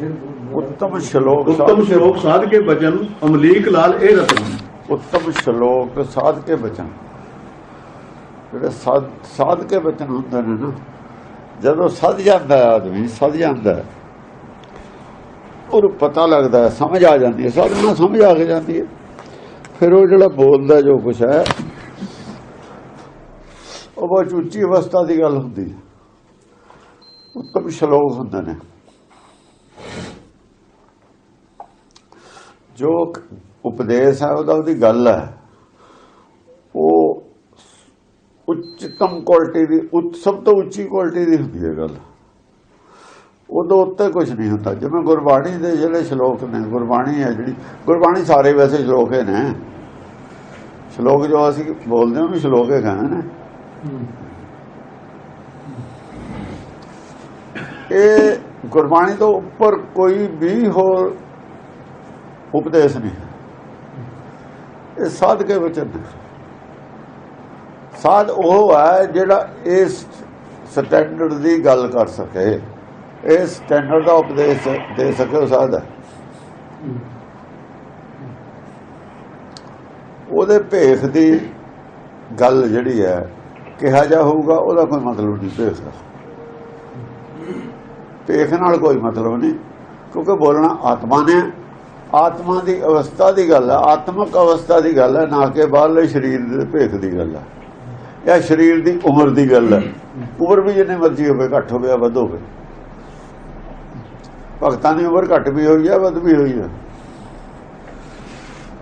ਉੱਤਮ ਸ਼ਲੋਕ ਉੱਤਮ ਸ਼ਲੋਕ ਸਾਧ ਕੇ ਬਚਨ ਅਮਲੀਕ ਲਾਲ ਇਹ ਰਤਨ। ਉੱਤਮ ਸ਼ਲੋਕ ਸਾਧ ਕੇ ਬਚਨ। ਜਿਹੜੇ ਸਾਧ ਕੇ ਬਚਨ ਹੁੰਦੇ ਨੇ ਨਾ ਜਦੋਂ ਸੱਜ ਜਾਂਦਾ ਆਦਮੀ ਸੱਜ ਜਾਂਦਾ ਉਹਨੂੰ ਪਤਾ ਲੱਗਦਾ ਸਮਝ ਆ ਜਾਂਦੀ ਹੈ ਸਾਧਨਾ ਸਮਝ ਆ ਕੇ ਜਾਂਦੀ ਹੈ। ਫਿਰ ਉਹ ਜਿਹੜਾ ਬੋਲਦਾ ਜੋ ਕੁਛ ਹੈ ਉਹ ਬਹੁਤ ਉੱਚੀ ਅਵਸਥਾ ਦੀ ਗੱਲ ਹੁੰਦੀ ਹੈ। ਉੱਤਮ ਸ਼ਲੋਕ ਹੁੰਦੇ ਨੇ। ਜੋ ਉਪਦੇਸ਼ ਹੈ, ਉਹਦਾ ਉਹਦੀ ਗੱਲ ਹੈ। ਉਹ ਉੱਚਤਮ ਕੁਆਲਿਟੀ ਦੀ, ਉੱਚ, ਸਭ ਤੋਂ ਉੱਚੀ ਕੁਆਲਿਟੀ ਦੀ ਹੁੰਦੀ ਹੈ ਗੱਲ। ਉਦੋਂ ਉੱਤੇ ਕੁਝ ਨਹੀਂ ਹੁੰਦਾ। ਜਿਵੇਂ ਗੁਰਬਾਣੀ ਦੇ ਜਿਹੜੇ ਸ਼ਲੋਕ ਨੇ, ਗੁਰਬਾਣੀ ਹੈ ਜਿਹੜੀ, ਗੁਰਬਾਣੀ ਸਾਰੇ ਵੈਸੇ ਸ਼ਲੋਕ ਹੀ ਨੇ। ਸ਼ਲੋਕ ਜੋ ਅਸੀਂ ਬੋਲਦੇ ਹਾਂ, ਉਹਨੂੰ ਸ਼ਲੋਕ ਹੀ ਕਹਿੰਦੇ ਨੇ। ਇਹ ਗੁਰਬਾਣੀ ਤੋਂ ਉੱਪਰ ਕੋਈ ਵੀ ਹੋਰ ਉਪਦੇਸ਼ ਨਹੀਂ ਇਹ ਸਾਧ ਕੇ ਵਚਨ ਸਾਧ ਉਹ ਹੈ ਜਿਹੜਾ ਇਸ ਸਟੈਂਡਰਡ ਦੀ ਗੱਲ ਕਰ ਸਕੇ। ਇਸ ਸਟੈਂਡਰਡ ਦਾ ਉਪਦੇਸ਼ ਦੇ ਸਕੇ ਉਹ ਸਾਧ ਹੈ। ਉਹਦੇ ਭੇਖ ਦੀ ਗੱਲ ਜਿਹੜੀ ਹੈ, ਕਿਹਾ ਜਾ ਹੋਊਗਾ, ਉਹਦਾ ਕੋਈ ਮਤਲਬ ਨਹੀਂ ਭੇਖ ਦਾ। ਭੇਖ ਨਾਲ ਕੋਈ ਮਤਲਬ ਨਹੀਂ, ਕਿਉਂਕਿ ਬੋਲਣਾ ਆਤਮਾ ਨੇ। ਆਤਮਾ ਦੀ ਅਵਸਥਾ ਦੀ ਗੱਲ ਹੈ ਆਤਮਿਕ ਅਵਸਥਾ ਦੀ ਗੱਲ ਹੈ ਨਾ ਕਿ ਬਾਹਰਲੇ ਸਰੀਰ ਦੇ ਭੇਖ ਦੀ ਗੱਲ ਹੈ ਇਹ ਸਰੀਰ ਦੀ ਉਮਰ ਦੀ ਗੱਲ ਹੈ ਉਮਰ ਵੀ ਜਿੰਨੀ ਮਰਜ਼ੀ ਹੋਵੇ, ਘੱਟ ਹੋਵੇ ਵੱਧ ਹੋਵੇ। ਭਗਤਾਂ ਦੀ ਉਮਰ ਘੱਟ ਵੀ ਹੋਈ ਹੈ ਵੱਧ ਵੀ ਹੋਈ ਹੈ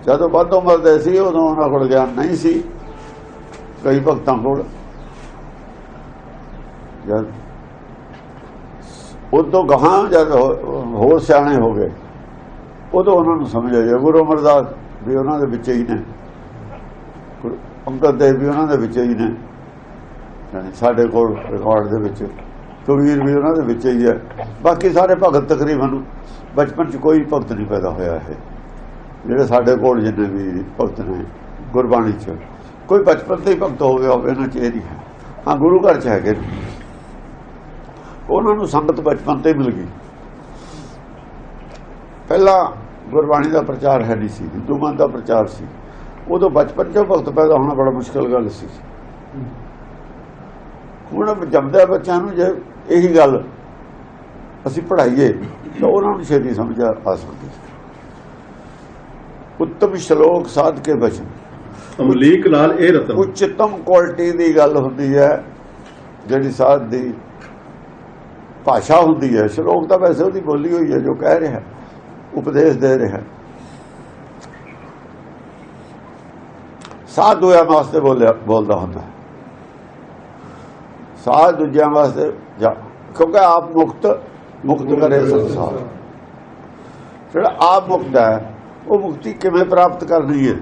ਜਦੋਂ ਵੱਧ ਉਮਰ ਦੇ ਸੀ, ਉਦੋਂ ਉਹਨਾਂ ਕੋਲ ਗਿਆਨ ਨਹੀਂ ਸੀ, ਕਈ ਭਗਤਾਂ ਕੋਲ। ਜਦ ਉਦੋਂ ਗਾਹਾਂ ਜਦ ਹੋਰ ਸਿਆਣੇ ਹੋ ਗਏ। ਉਦੋਂ ਉਹਨਾਂ ਨੂੰ ਸਮਝ ਆਇਆ ਗੁਰੂ ਅਮਰਦਾਸ ਵੀ ਉਹਨਾਂ ਦੇ ਵਿੱਚ ਹੀ ਨੇ। ਗੁਰੂ ਅੰਗਦ ਦੇਵ ਵੀ ਉਹਨਾਂ ਦੇ ਵਿੱਚ ਹੀ ਨੇ। ਯਾਨੀ ਸਾਡੇ ਕੋਲ ਰਿਕਾਰਡ ਦੇ ਵਿੱਚ। ਕਬੀਰ ਵੀ ਉਹਨਾਂ ਦੇ ਵਿੱਚ ਹੀ ਹੈ ਬਾਕੀ ਸਾਰੇ ਭਗਤ ਤਕਰੀਬਨ ਬਚਪਨ ਚ ਕੋਈ ਭਗਤ ਨਹੀਂ ਪੈਦਾ ਹੋਇਆ ਹੈ ਜਿਹੜੇ ਸਾਡੇ ਕੋਲ ਜਿੰਨੇ ਵੀ ਭਗਤ ਨੇ, ਗੁਰਬਾਣੀ ਚ। ਕੋਈ ਬਚਪਨ ਤੋਂ ਹੀ ਭਗਤ ਹੋ ਗਿਆ ਹੋਵੇ, ਇਹਨਾਂ ਚ ਇਹ ਨਹੀਂ ਹੈ। ਹਾਂ, ਗੁਰੂ ਘਰ ਚ ਹੈਗੇ ਨੇ। ਉਹਨਾਂ ਨੂੰ ਸੰਗਤ ਬਚਪਨ ਤੋਂ ਹੀ ਮਿਲ ਗਈ। ਪਹਿਲਾਂ ਗੁਰਬਾਣੀ ਦਾ ਪ੍ਰਚਾਰ ਹੈ ਨਹੀਂ ਸੀ ਹਿੰਦੂ ਮਤ ਦਾ ਪ੍ਰਚਾਰ ਸੀ। ਉਦੋਂ ਬਚਪਨ ਚੋਂ ਭਗਤ ਪੈਦਾ ਹੋਣਾ ਬੜਾ ਮੁਸ਼ਕਲ ਗੱਲ ਸੀ। ਹੁਣ ਜੰਮਦੇ ਬੱਚਿਆਂ ਨੂੰ ਜੇ ਇਹੀ ਗੱਲ ਅਸੀਂ ਪੜ੍ਹਾਈਏ ਤਾਂ ਉਹਨਾਂ ਨੂੰ ਛੇਤੀ ਸਮਝ ਆ ਸਕਦੀ ਹੈ ਉੱਤਮ ਸ਼ਲੋਕ ਸਾਧ ਕੇ ਬਚਨ। ਅਮਲੀਕ ਲਾਲ ਇਹ ਰਤਨ। ਉੱਚਤਮ ਕੁਆਲਿਟੀ ਦੀ ਗੱਲ ਹੁੰਦੀ ਹੈ ਜਿਹੜੀ ਸਾਧ ਦੀ ਭਾਸ਼ਾ ਹੁੰਦੀ ਹੈ। ਸ਼ਲੋਕ ਤਾਂ ਵੈਸੇ ਉਹਦੀ ਬੋਲੀ ਹੋਈ ਹੈ ਜੋ ਕਹਿ ਰਿਹਾ। ਉਪਦੇਸ਼ ਦੇ ਰਿਹਾ ਸਾਧ ਦੂਜਿਆਂ ਵਾਸਤੇ ਬੋਲਿਆ, ਬੋਲਦਾ ਹੁੰਦਾ ਹੈ। ਸਾਧ ਦੂਜਿਆਂ ਵਾਸਤੇ ਜਾ, ਕਿਉਂਕਿ ਆਪ ਮੁਕਤ ਮੁਕਤ ਕਰੇ ਸੰਸਾਰ। ਜਿਹੜਾ ਆਪ ਮੁਕਤ ਹੈ, ਉਹ ਮੁਕਤੀ ਕਿਵੇਂ ਪ੍ਰਾਪਤ ਕਰਨੀ ਹੈ?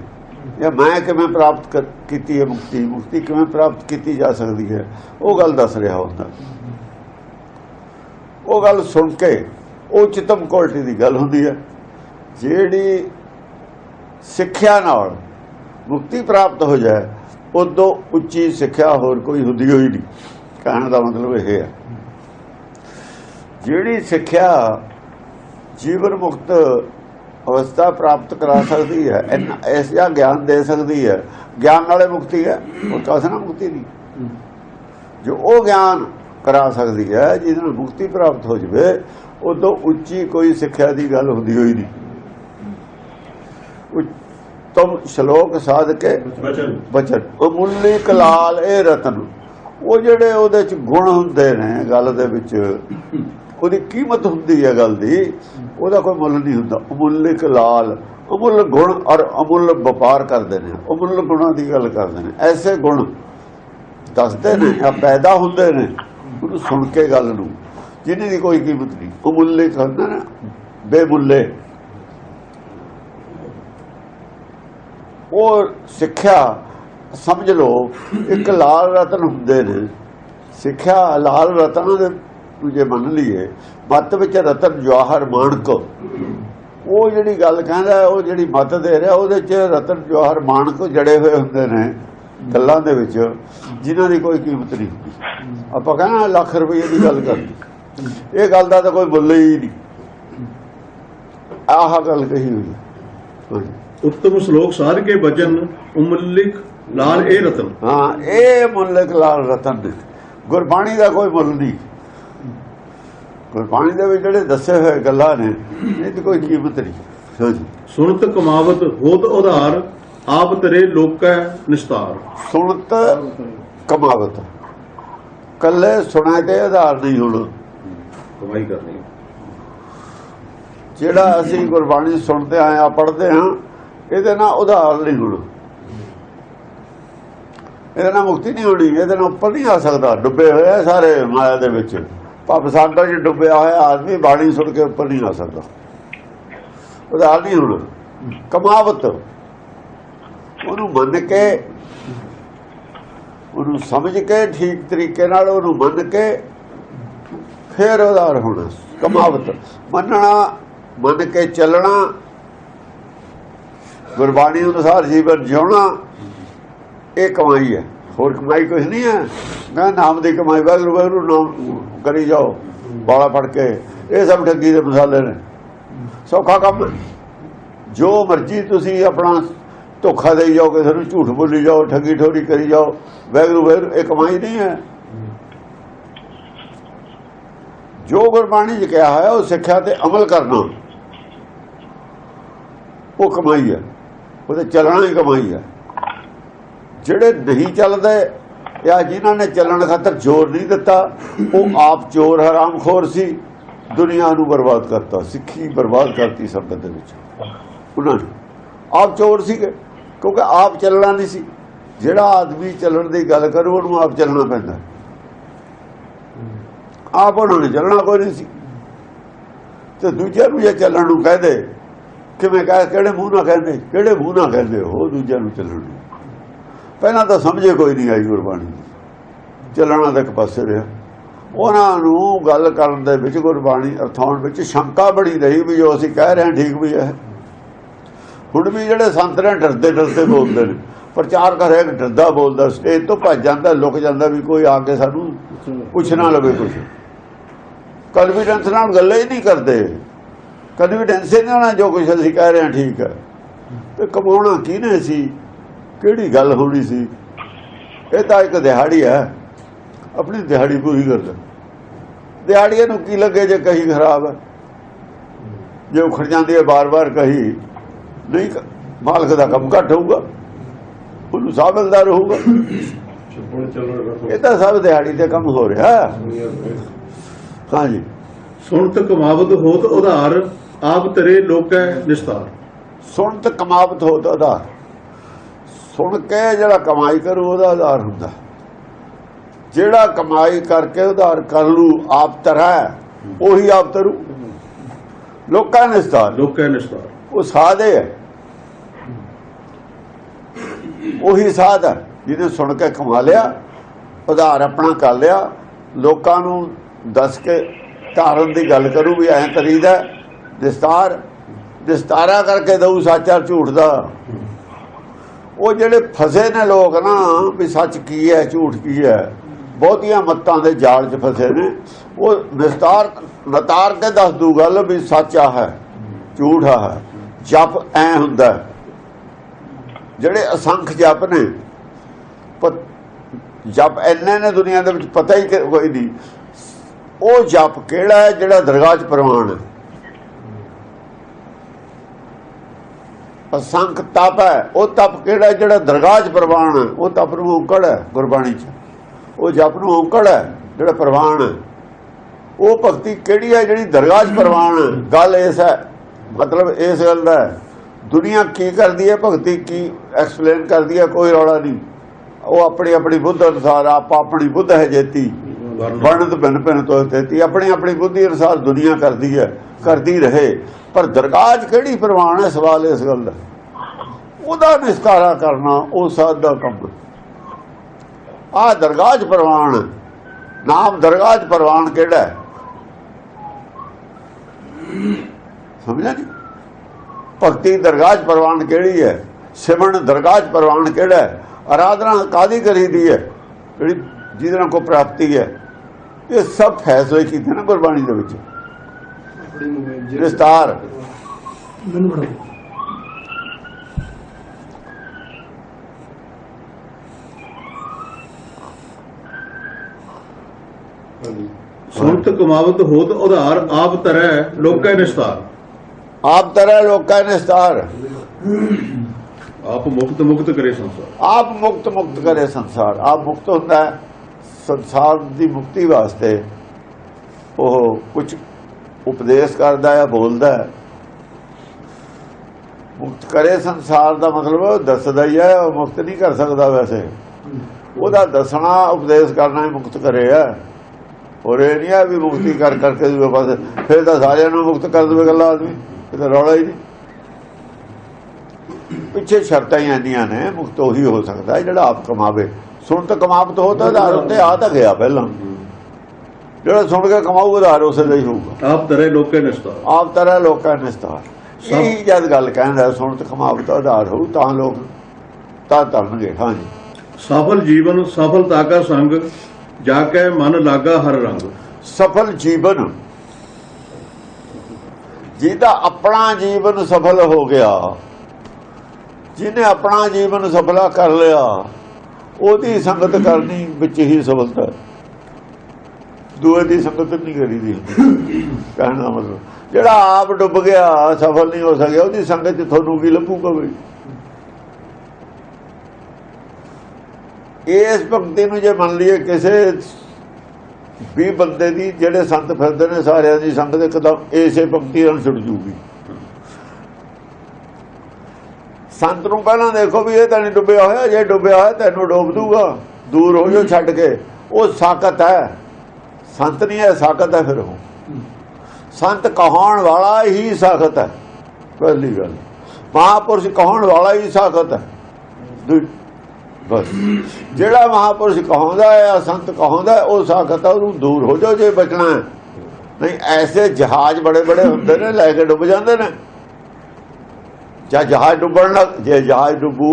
ਜਾਂ ਮੈਂ ਕਿਵੇਂ ਪ੍ਰਾਪਤ ਕੀਤੀ ਹੈ ਮੁਕਤੀ? ਮੁਕਤੀ ਕਿਵੇਂ ਪ੍ਰਾਪਤ ਕੀਤੀ ਜਾ ਸਕਦੀ ਹੈ? ਉਹ ਗੱਲ ਦੱਸ ਰਿਹਾ ਹੁੰਦਾ। ਉਹ ਗੱਲ ਸੁਣ ਕੇ ਉਹ ਚਿਤਮ ਕੁਆਲਿਟੀ ਦੀ ਗੱਲ ਹੁੰਦੀ ਹੈ, ਜਿਹੜੀ ਸਿੱਖਿਆ ਨਾਲ ਮੁਕਤੀ ਪ੍ਰਾਪਤ ਹੋ ਜਾਏ, ਉਦੋਂ ਉੱਚੀ ਸਿੱਖਿਆ ਹੋਰ ਕੋਈ ਹੁੰਦੀ ਹੋਈ ਨਹੀਂ। ਕਹਿਣ ਦਾ ਮਤਲਬ ਇਹ ਹੈ। ਜਿਹੜੀ ਸਿੱਖਿਆ ਜੀਵਨ ਮੁਕਤ ਅਵਸਥਾ ਪ੍ਰਾਪਤ ਕਰਾ ਸਕਦੀ ਹੈ, ਇੰਨਾ- ਇਸ ਜਾਂ ਗਿਆਨ ਦੇ ਸਕਦੀ ਹੈ। ਗਿਆਨ ਨਾਲੇ ਮੁਕਤੀ ਹੈ, ਉਹ ਕਾਸਨਾ ਮੁਕਤੀ ਨਹੀਂ। ਜੋ ਉਹ ਗਿਆਨ ਕਰਾ ਸਕਦੀ ਹੈ, ਜਿਹਦੇ ਨਾਲ ਮੁਕਤੀ ਪ੍ਰਾਪਤ ਹੋ ਜਵੇ ਉਦੋਂ ਉੱਚੀ ਕੋਈ ਸਿੱਖਿਆ ਦੀ ਗੱਲ ਹੁੰਦੀ ਹੋਈ ਨਹੀਂ। ਤੁਮ ਸ਼ਲੋਕ ਸਾਧ ਕੇ ਬਚਨ। ਬਚਨ ਅਮੁੱਲੀ ਕਲਾਲ ਇਹ ਰਤਨ। ਉਹ ਜਿਹੜੇ ਉਹਦੇ ਚ ਗੁਣ ਹੁੰਦੇ ਨੇ ਗੱਲ ਦੇ ਵਿੱਚ ਉਹਦੀ ਕੀਮਤ ਹੁੰਦੀ ਹੈ ਗੱਲ ਦੀ ਉਹਦਾ ਕੋਈ ਮੁੱਲ ਨਹੀਂ ਹੁੰਦਾ। ਅਮੁੱਲ ਕਲਾਲ। ਅਮੁੱਲ ਗੁਣ ਔਰ ਅਮੁੱਲ ਵਪਾਰ ਕਰਦੇ ਨੇ। ਅਮੁੱਲ ਗੁਣਾਂ ਦੀ ਗੱਲ ਕਰਦੇ ਨੇ। ਐਸੇ ਗੁਣ ਦੱਸਦੇ ਨੇ ਜਾਂ ਪੈਦਾ ਹੁੰਦੇ ਨੇ ਉਹਨੂੰ ਸੁਣ ਕੇ ਗੱਲ ਨੂੰ। ਜਿਹਦੀ ਦੀ ਕੋਈ ਕੀਮਤ ਨਹੀਂ। ਅਮੁੱਲੇ ਕਹਿੰਦੇ ਨੇ, ਬੇਮੁੱਲੇ। ਉਹ ਸਿੱਖਿਆ, ਸਮਝ ਲਓ, ਇੱਕ ਲਾਲ ਰਤਨ ਹੁੰਦੇ ਨੇ। ਸਿੱਖਿਆ ਲਾਲ ਰਤਨ ਦੇ ਨੂੰ ਮੰਨ ਲਈਏ, ਮਤ ਵਿੱਚ ਰਤਨ ਜਵਾਹਰ ਮਾਣਕ। ਉਹ ਜਿਹੜੀ ਗੱਲ ਕਹਿੰਦਾ, ਉਹ ਜਿਹੜੀ ਮਤ ਦੇ ਰਿਹਾ, ਉਹਦੇ ਚ ਰਤਨ ਜਵਾਹਰ ਮਾਣਕ ਜੜੇ ਹੋਏ ਹੁੰਦੇ ਨੇ ਗੱਲਾਂ ਦੇ ਵਿੱਚ, ਜਿਨ੍ਹਾਂ ਦੀ ਕੋਈ ਕੀਮਤ ਨਹੀਂ। ਹੁੰਦੀ ਆਪਾਂ ਕਹਿੰਦਾ ਲੱਖ ਰੁਪਏ ਦੀ ਗੱਲ ਕਰਨੀ। ਇਹ ਗੱਲ ਦਾ ਤਾਂ ਕੋਈ ਮੁੱਲ ਹੀ ਨਹੀਂ। ਆਹ ਗੱਲ ਕਹੀ ਹੋਈ। ਉੱਤਮ ਸ਼ਲੋਕ ਸਾਧ ਕੇ ਬਚਨ ਉਮਲਿਕ ਲਾਲ ਇਹ ਰਤਨ। ਹਾਂ ਇਹ ਮੁੱਲਕ ਲਾਲ ਰਤਨ ਨੇ। ਗੁਰਬਾਣੀ ਦਾ ਕੋਈ ਮੁੱਲ ਨਹੀਂ। ਗੁਰਬਾਣੀ ਦੇ ਵਿੱਚ ਜਿਹੜੇ ਦੱਸੇ ਹੋਏ ਗੱਲਾਂ ਨੇ ਇਹਦੀ ਕੋਈ ਕੀਮਤ ਨਹੀਂ। ਸੁਣਤ ਕਮਾਵਤ ਹੋਤ ਉਧਾਰ ਆਪ ਤੇਰੇ ਲੋਕੈ ਨਿਸਤਾਰ। ਸੁਣਤ ਕਮਾਵਤ। ਕੱਲੇ ਸੁਣਾ ਦੇ ਆਧਾਰ ਨਹੀਂ ਹੁਣ। ਕਮਾਈ ਕਰਨੀ ਜਿਹੜਾ ਅਸੀਂ ਗੁਰਬਾਣੀ ਸੁਣਦੇ ਆਏ ਆ, ਪੜ੍ਹਦੇ ਹਾਂ, ਇਹਦੇ ਨਾਲ ਉਧਾਰ ਨਹੀਂ ਹੁਣ। ਇਹਦੇ ਨਾਲ ਮੁਕਤੀ ਨਹੀਂ ਹੋਣੀ, ਇਹਦੇ ਨਾਲ ਉੱਪਰ ਨਹੀਂ ਆ ਸਕਦਾ। ਡੁੱਬੇ ਹੋਏ ਸਾਰੇ ਮਾਇਆ ਦੇ ਵਿੱਚ। ਭਵ ਸਾਗਰ 'ਚ ਡੁੱਬਿਆ ਹੋਇਆ ਆਦਮੀ, ਬਾਣੀ ਸੁਣ ਕੇ ਉੱਪਰ ਨਹੀਂ ਆ ਸਕਦਾ। ਉਧਾਰ ਨਹੀਂ ਹੁਣ। ਕਮਾਵਤ। ਉਹਨੂੰ ਮੰਨ ਕੇ, ਉਹਨੂੰ ਸਮਝ ਕੇ, ਠੀਕ ਤਰੀਕੇ ਨਾਲ ਉਹਨੂੰ ਮੰਨ ਕੇ ਫਿਰ ਉਧਾਰ ਹੋਣਾ ਕਮਾਵਤ। ਮੰਨਣਾ, ਮੰਨ ਕੇ ਚੱਲਣਾ, ਗੁਰਬਾਣੀ ਅਨੁਸਾਰ ਜੀਵਨ ਜਿਉਣਾ, ਇਹ ਕਮਾਈ ਹੈ। ਹੋਰ ਕਮਾਈ ਕੁਝ ਨਹੀਂ ਹੈ। ਮੈਂ ਨਾਮ ਦੀ ਕਮਾਈ, ਵਾਹਿਗੁਰੂ ਵਾਹਿਗੁਰੂ, ਨਾਮ ਕਰੀ ਜਾਓ ਬਾਲਾ ਫੜ ਕੇ। ਇਹ ਸਭ ਠੱਗੀ ਦੇ ਮਸਾਲੇ ਨੇ। ਸੌਖਾ ਕੰਮ ਜੋ ਮਰਜ਼ੀ ਤੁਸੀਂ ਆਪਣਾ ਧੋਖਾ ਦੇਈ ਜਾਓ ਕਿਸੇ ਨੂੰ ਝੂਠ ਬੋਲੀ ਜਾਓ, ਠੱਗੀ ਠੋਰੀ ਕਰੀ ਜਾਓ, ਵਾਹਿਗੁਰੂ ਵਾਹਿਗੁਰੂ, ਇਹ ਕਮਾਈ ਨਹੀਂ ਹੈ। ਜੋ ਗੁਰਬਾਣੀ 'ਚ ਕਿਹਾ ਹੋਇਆ, ਉਹ ਸਿੱਖਿਆ ਤੇ ਅਮਲ ਕਰਨਾ। ਉਹ ਕਮਾਈ ਹੈ ਉਹਦੇ ਚੱਲਣਾ ਹੀ ਕਮਾਈ ਹੈ ਜਿਹੜੇ ਨਹੀਂ ਚੱਲਦੇ, ਜਾਂ ਜਿਨ੍ਹਾਂ ਨੇ ਚੱਲਣ ਖਾਤਰ ਜ਼ੋਰ ਨਹੀਂ ਦਿੱਤਾ, ਉਹ ਆਪ ਚੋਰ ਹਰਾਮਖੋਰ ਸੀ, ਦੁਨੀਆ ਨੂੰ ਬਰਬਾਦ ਕਰਤਾ। ਸਿੱਖੀ ਬਰਬਾਦ ਕਰਤੀ ਸੰਗਤ ਦੇ ਵਿੱਚ। ਉਹਨਾਂ ਨੇ ਆਪ ਚੋਰ ਸੀਗੇ, ਕਿਉਂਕਿ ਆਪ ਚੱਲਣਾ ਨਹੀਂ ਸੀ। ਜਿਹੜਾ ਆਦਮੀ ਚੱਲਣ ਦੀ ਗੱਲ ਕਰੂ, ਉਹਨੂੰ ਆਪ ਚੱਲਣਾ ਪੈਂਦਾ। ਆਪ ਉਹਨਾਂ ਨੇ ਚੱਲਣਾ ਕੋਈ ਨਹੀਂ ਸੀ। ਤੇ ਦੂਜਿਆਂ ਨੂੰ ਜੇ ਚੱਲਣ ਨੂੰ ਕਹਦੇ ਕਿਵੇਂ ਕਹ ਕਿਹੜੇ ਮੂੰਹ ਨਾਲ ਕਹਿੰਦੇ? ਕਿਹੜੇ ਮੂੰਹ ਨਾਲ ਕਹਿੰਦੇ? ਉਹ ਦੂਜਿਆਂ ਨੂੰ ਚੱਲਣ ਨੂੰ। ਪਹਿਲਾਂ ਤਾਂ ਸਮਝੇ ਕੋਈ ਨਹੀਂ ਆਈ ਗੁਰਬਾਣੀ ਚੱਲਣਾ ਤਾਂ ਪਾਸੇ ਰਿਹਾ। ਉਹਨਾਂ ਨੂੰ ਗੱਲ ਕਰਨ ਦੇ ਵਿੱਚ ਗੁਰਬਾਣੀ ਅਰਥਾਉਣ ਵਿੱਚ ਸ਼ੰਕਾ ਬੜੀ ਰਹੀ ਵੀ ਜੋ ਅਸੀਂ ਕਹਿ ਰਹੇ ਹਾਂ ਠੀਕ ਵੀ ਹੈ। ਹੁਣ ਵੀ ਜਿਹੜੇ ਸੰਤ ਨੇ ਡਰਦੇ ਡਰਦੇ ਬੋਲਦੇ ਨੇ। ਪ੍ਰਚਾਰ ਕਰ ਰਿਹਾ ਡਰਦਾ ਬੋਲਦਾ, ਸਟੇਜ ਤੋਂ ਭੱਜ ਜਾਂਦਾ, ਲੁਕ ਜਾਂਦਾ ਵੀ ਕੋਈ ਆ ਕੇ ਸਾਨੂੰ ਪੁੱਛ ਨਾ ਲਵੇ ਕੁਝ ਕਨਫੀਡੈਂਸ ਨਾਲ ਗੱਲਾਂ ਹੀ ਨਹੀਂ ਕਰਦੇ। ਕਨਫੀਡੈਂਸ ਹੀ ਨਹੀਂ ਹੋਣਾ ਜੋ ਕੁਝ ਅਸੀਂ ਕਹਿ ਰਹੇ ਹਾਂ ਠੀਕ ਹੈ। ਤੇ ਕਮਾਉਣਾ ਕਿਹਨੇ ਸੀ? ਕਿਹੜੀ ਗੱਲ ਹੋਣੀ ਸੀ? ਇਹ ਤਾਂ ਇੱਕ ਦਿਹਾੜੀ ਹੈ। ਆਪਣੀ ਦਿਹਾੜੀ ਪੂਰੀ ਕਰਦਾ। ਦਿਹਾੜੀਆਂ ਨੂੰ ਕੀ ਲੱਗੇ ਜੇ ਕਹੀ ਖਰਾਬ? ਹੈ ਜੇ ਉਖੜ ਜਾਂਦੀ ਹੈ ਬਾਰ-ਬਾਰ ਕਹੀ ਨਹੀਂ ਮਾਲਕ ਦਾ ਕੰਮ ਘੱਟ ਹੋਊਗਾ। ਉਹਨੂੰ ਸਾਹ ਮਿਲਦਾ ਰਹੂਗਾ ਇਹ ਤਾਂ ਸਭ ਦਿਹਾੜੀ ਤੇ ਕੰਮ ਹੋ ਰਿਹਾ। ਹਾਂਜੀ। ਸੁਣਤ ਕਮਾਵਤ ਹੋਤ ਉਧਾਰ ਆਪ ਤੇਰੇ ਲੋਕੈ ਨਿਸਤਾਰ। ਸੁਣਤ ਕਮਾਵਤ ਹੋਤ ਆਧਾਰ ਸੁਣ ਕੇ ਜਿਹੜਾ ਕਮਾਈ ਕਰੂ ਉਹਦਾ ਆਧਾਰ ਹੁੰਦਾ। ਜਿਹੜਾ ਕਮਾਈ ਕਰਕੇ ਉਧਾਰ ਕਰ ਲੂ ਆਪ ਤਰ੍ਹਾਂ ਉਹੀ ਆਪ ਤਰੂ। ਲੋਕਾਂ ਨੇ ਸਤਾਰ ਲੋਕੈ ਨਿਸਤਾਰ। ਉਹ ਸਾਦੇ ਹੈ। ਉਹੀ ਸਾਧ ਹੈ। ਜਿਹਨੇ ਸੁਣ ਕੇ ਕਮਾ ਲਿਆ ਉਧਾਰ ਆਪਣਾ ਕਰ ਲਿਆ ਲੋਕਾਂ ਨੂੰ ਦੱਸ ਕੇ ਧਾਰਨ ਦੀ ਗੱਲ ਕਰੂ ਵੀ ਐਂ ਕਰੀਦਾ ਦਸਤਾਰ ਦਸਤਾਰਾ ਕਰਕੇ ਦਊ ਸੱਚਾ ਝੂਠ ਦਾ। ਉਹ ਜਿਹੜੇ ਫਸੇ ਨੇ ਲੋਕ ਨਾ, ਵੀ ਸੱਚ ਕੀ ਹੈ, ਝੂਠ ਕੀ ਹੈ, ਬਹੁਤੀਆਂ ਮੱਤਾਂ ਦੇ ਜਾਲ 'ਚ ਫਸੇ ਨੇ, ਉਹ ਵਿਸਤਾਰ ਨਤਾਰ ਕੇ ਦੱਸ ਦੂ ਗੱਲ ਵੀ ਸੱਚ ਆ ਹੈ, ਝੂਠ ਆ ਹੈ, ਜਪ ਐ ਹੁੰਦਾ। ਜਿਹੜੇ ਅਸੰਖ ਜਪ ਨੇ ਜਪ ਐਨੇ ਨੇ ਦੁਨੀਆ ਦੇ ਵਿੱਚ ਪਤਾ ਹੀ ਕੋਈ ਨਹੀਂ। ਉਹ ਜਪ ਕਿਹੜਾ ਹੈ ਜਿਹੜਾ ਦਰਗਾਹ 'ਚ ਪ੍ਰਵਾਨ ਹੈ? ਅਸੰਖ ਤਪ ਹੈ, ਉਹ ਤਪ ਕਿਹੜਾ ਜਿਹੜਾ ਦਰਗਾਹ 'ਚ ਪ੍ਰਵਾਨ ਹੈ? ਉਹ ਤਪ ਨੂੰ ਔਕੜ ਹੈ ਗੁਰਬਾਣੀ 'ਚ। ਉਹ ਜਪ ਨੂੰ ਔਕੜ ਹੈ ਜਿਹੜਾ ਪ੍ਰਵਾਨ ਹੈ। ਉਹ ਭਗਤੀ ਕਿਹੜੀ ਹੈ ਜਿਹੜੀ ਦਰਗਾਹ 'ਚ ਪ੍ਰਵਾਨ ਹੈ? ਗੱਲ ਇਸ ਹੈ, ਮਤਲਬ ਇਸ ਗੱਲ ਦਾ ਹੈ। ਦੁਨੀਆ ਕੀ ਕਰਦੀ ਹੈ, ਭਗਤੀ ਕੀ ਐਕਸਪਲੇਨ ਕਰਦੀ ਹੈ, ਕੋਈ ਰੌਲਾ ਨਹੀਂ। ਉਹ ਆਪਣੀ ਆਪਣੀ ਬੁੱਧ ਅਨੁਸਾਰ, ਆਪ ਆਪਣੀ ਬੁੱਧ ਹੈ ਜੇਤੀ। ਵਰਣਤ ਭਿੰਨ ਭਿੰਨ ਤੋਂ ਤੇਤੀ ਆਪਣੀ ਆਪਣੀ ਬੁੱਧੀ ਅਨੁਸਾਰ ਦੁਨੀਆ ਕਰਦੀ ਹੈ, ਕਰਦੀ ਰਹੇ। ਪਰ ਦਰਗਾਹ 'ਚ ਕਿਹੜੀ ਪ੍ਰਵਾਨ ਹੈ? ਸਵਾਲ ਇਸ ਗੱਲ ਦਾ। ਉਹਦਾ ਨਿਸਤਾਰਾ ਕਰਨਾ, ਉਹ ਸਾਧ ਦਾ ਕੰਮ। ਆ ਦਰਗਾਹ 'ਚ ਪ੍ਰਵਾਨ ਨਾਮ ਦਰਗਾਹ 'ਚ ਪ੍ਰਵਾਨ ਕਿਹੜਾ ਹੈ? ਸਮਝਿਆ ਜੀ? ਭਗਤੀ ਦਰਗਾਹ 'ਚ ਪ੍ਰਵਾਨ ਕਿਹੜੀ ਹੈ? ਸਿਮਰਨ ਦਰਗਾਹ 'ਚ ਪ੍ਰਵਾਨ ਕਿਹੜਾ ਹੈ? ਆਰਾਧਨਾ ਕਾਦੀ ਕਰੀਦੀ ਹੈ? ਜਿਹੜੀ ਜਿਹਦੇ ਨਾਲ ਕੋ ਪ੍ਰਾਪਤੀ ਹੈ। ਇਹ ਸਭ ਫੈਸਲੇ ਕੀਤੇ ਨਾ ਗੁਰਬਾਣੀ ਦੇ ਵਿੱਚ। ਵਿਸਤਾਰ। ਮੈਨੂੰ ਬੜਾ ਸੁਣਤ ਕਮਾਵਤ ਹੋਤ ਉਧਾਰ ਆਪ ਤਰੈ ਲੋਕੈ ਨਿਸਤਾਰ। ਆਪ ਤਰ੍ਹਾਂ ਲੋਕਾਂ ਨੇ ਸਤਾਰ ਆਪ ਮੁਕਤ ਮੁਕਤ ਕਰੇ ਸੰਸਾਰ। ਆਪ ਮੁਕਤ ਮੁਕਤ ਕਰੇ ਸੰਸਾਰ। ਆਪ ਮੁਕਤ ਹੁੰਦਾ ਹੈ। ਸੰਸਾਰ ਦੀ ਮੁਕਤੀ ਵਾਸਤੇ ਉਹ ਕੁਝ ਉਪਦੇਸ਼ ਕਰਦਾ ਹੈ, ਬੋਲਦਾ ਹੈ। ਮੁਕਤ ਕਰੇ ਸੰਸਾਰ ਦਾ ਮਤਲਬ, ਦੱਸਦਾ ਹੀ ਹੈ, ਉਹ ਮੁਕਤ ਨਹੀਂ ਕਰ ਸਕਦਾ ਵੈਸੇ। ਉਹਦਾ ਦੱਸਣਾ, ਉਪਦੇਸ਼ ਕਰਨਾ ਹੀ ਮੁਕਤ ਕਰੇ ਹੈ। ਔਰ ਇਹ ਨਹੀਂ ਹੈ ਵੀ ਮੁਕਤੀ ਕਰ ਕਰਕੇ ਦੂਏ ਪਾਸੇ, ਫਿਰ ਤਾਂ ਸਾਰਿਆਂ ਨੂੰ ਮੁਕਤ ਕਰ ਦੇਵੇ ਗੱਲਾਂ ਆਦਮੀ, ਇਹ ਤਾਂ ਰੌਲਾ ਹੀ ਨਹੀਂ। ਪਿੱਛੇ ਸ਼ਰਤਾਂ ਹੀ ਆਂਦੀਆਂ ਨੇ, ਮੁਕਤ ਉਹੀ ਹੋ ਸਕਦਾ, ਜਿਹੜਾ ਆਪ ਕਮਾਵੇ। ਸੁਣ ਤਾਂ ਕਮਾਵਤ ਹੋ ਤਾਂ ਆਧਾਰ ਉੱਤੇ ਆ ਤਾਂ ਗਿਆ ਪਹਿਲਾਂ। ਜਿਹੜਾ ਸੁਣ ਕੇ ਕਮਾਊ ਆਧਾਰ ਉਸੇ ਦਾ ਹੀ ਹੋਊਗਾ। ਆਪ ਤਰੈ ਲੋਕੈ ਨਿਸਤਾਰ ਆਪ ਤਰ੍ਹਾਂ ਲੋਕਾਂ ਨੇ ਸਤਾਰ ਇਹ ਜਦ ਗੱਲ ਕਹਿੰਦਾ ਸੁਣ ਤੇ ਕਮਾਵਤ ਆਧਾਰ ਹੋਊ ਤਾਂ ਲੋਕ ਤਾਂ ਤਰਨਗੇ ਹਾਂਜੀ ਸਫਲ ਜੀਵਨ ਸਫਲਤਾ ਕਾ ਸੰਗ ਜਾ ਕੇ ਮਨ ਲਾਗਾ ਹਰ ਰੰਗ। ਸਫਲ ਜੀਵਨ। ਜਿਹਦਾ ਆਪਣਾ ਜੀਵਨ ਸਫਲ ਹੋ ਗਿਆ ਜਿਹਨੇ ਆਪਣਾ ਜੀਵਨ ਸਫਲਾ ਕਰ ਲਿਆ ਉਹਦੀ ਸੰਗਤ ਕਰਨੀ ਵਿੱਚ ਹੀ ਸਫਲਤਾ ਦੂਏ ਦੀ ਸੰਗਤ ਨਹੀਂ ਕਰੀਦੀ ਕਹਿਣਾ ਮਤਲਬ, ਜਿਹੜਾ ਆਪ ਡੁੱਬ ਗਿਆ, ਸਫਲ ਨਹੀਂ ਹੋ ਸਕਿਆ, ਉਹਦੀ ਸੰਗਤ 'ਚ ਤੁਹਾਨੂੰ ਕੀ ਲੱਭੂਗਾ ਵੀ ਇਸ ਭਗਤੀ ਨੂੰ ਜੇ ਮੰਨ ਲਈਏ, ਕਿਸੇ ਵੀ ਬੰਦੇ ਦੀ ਜਿਹੜੇ ਸੰਤ ਫਿਰਦੇ ਨੇ, ਸਾਰਿਆਂ ਦੀ ਸੰਗਤ ਇੱਕਦਮ ਇਸੇ ਭਗਤੀ ਨਾਲ ਛੁੱਟ ਜੂਗੀ। ਸੰਤ ਨੂੰ ਪਹਿਲਾਂ ਦੇਖੋ ਵੀ ਇਹ ਤਾਂ ਨਹੀਂ ਡੁੱਬਿਆ ਹੋਇਆ, ਜੇ ਡੁੱਬਿਆ ਹੋਇਆ ਤੈਨੂੰ ਡੋਬ ਦੂਗਾ। ਦੂਰ ਹੋ ਜਾਓ ਛੱਡ ਕੇ। ਉਹ ਸਾਖਤ ਹੈ। ਸੰਤ ਨਹੀਂ ਹੈ, ਸਾਖਤ ਹੈ ਫਿਰ ਉਹ। ਸੰਤ ਕਹਾਉਣ ਵਾਲਾ ਹੀ ਸਾਖਤ ਹੈ। ਪਹਿਲੀ ਗੱਲ। ਮਹਾਪੁਰਸ਼ ਕਹਾਉਣ ਵਾਲਾ ਹੀ ਸਾਖਤ ਹੈ। ਬਸ। ਜਿਹੜਾ ਮਹਾਪੁਰਸ਼ ਕਹਾਉਂਦਾ ਹੈ ਜਾਂ ਸੰਤ ਕਹਾਉਂਦਾ ਉਹ ਸਾਖਤ ਹੈ, ਉਹਨੂੰ ਦੂਰ ਹੋ ਜਾਓ ਜੇ ਬਚਣਾ ਹੈ। ਨਹੀਂ, ਐਸੇ ਜਹਾਜ਼ ਬੜੇ ਬੜੇ ਹੁੰਦੇ ਨੇ, ਲੈ ਕੇ ਡੁੱਬ ਜਾਂਦੇ ਨੇ। ਜਾਂ ਜਹਾਜ਼ ਡੁੱਬਣ ਲੱਗ ਜੇ ਜਹਾਜ਼ ਡੁੱਬੂ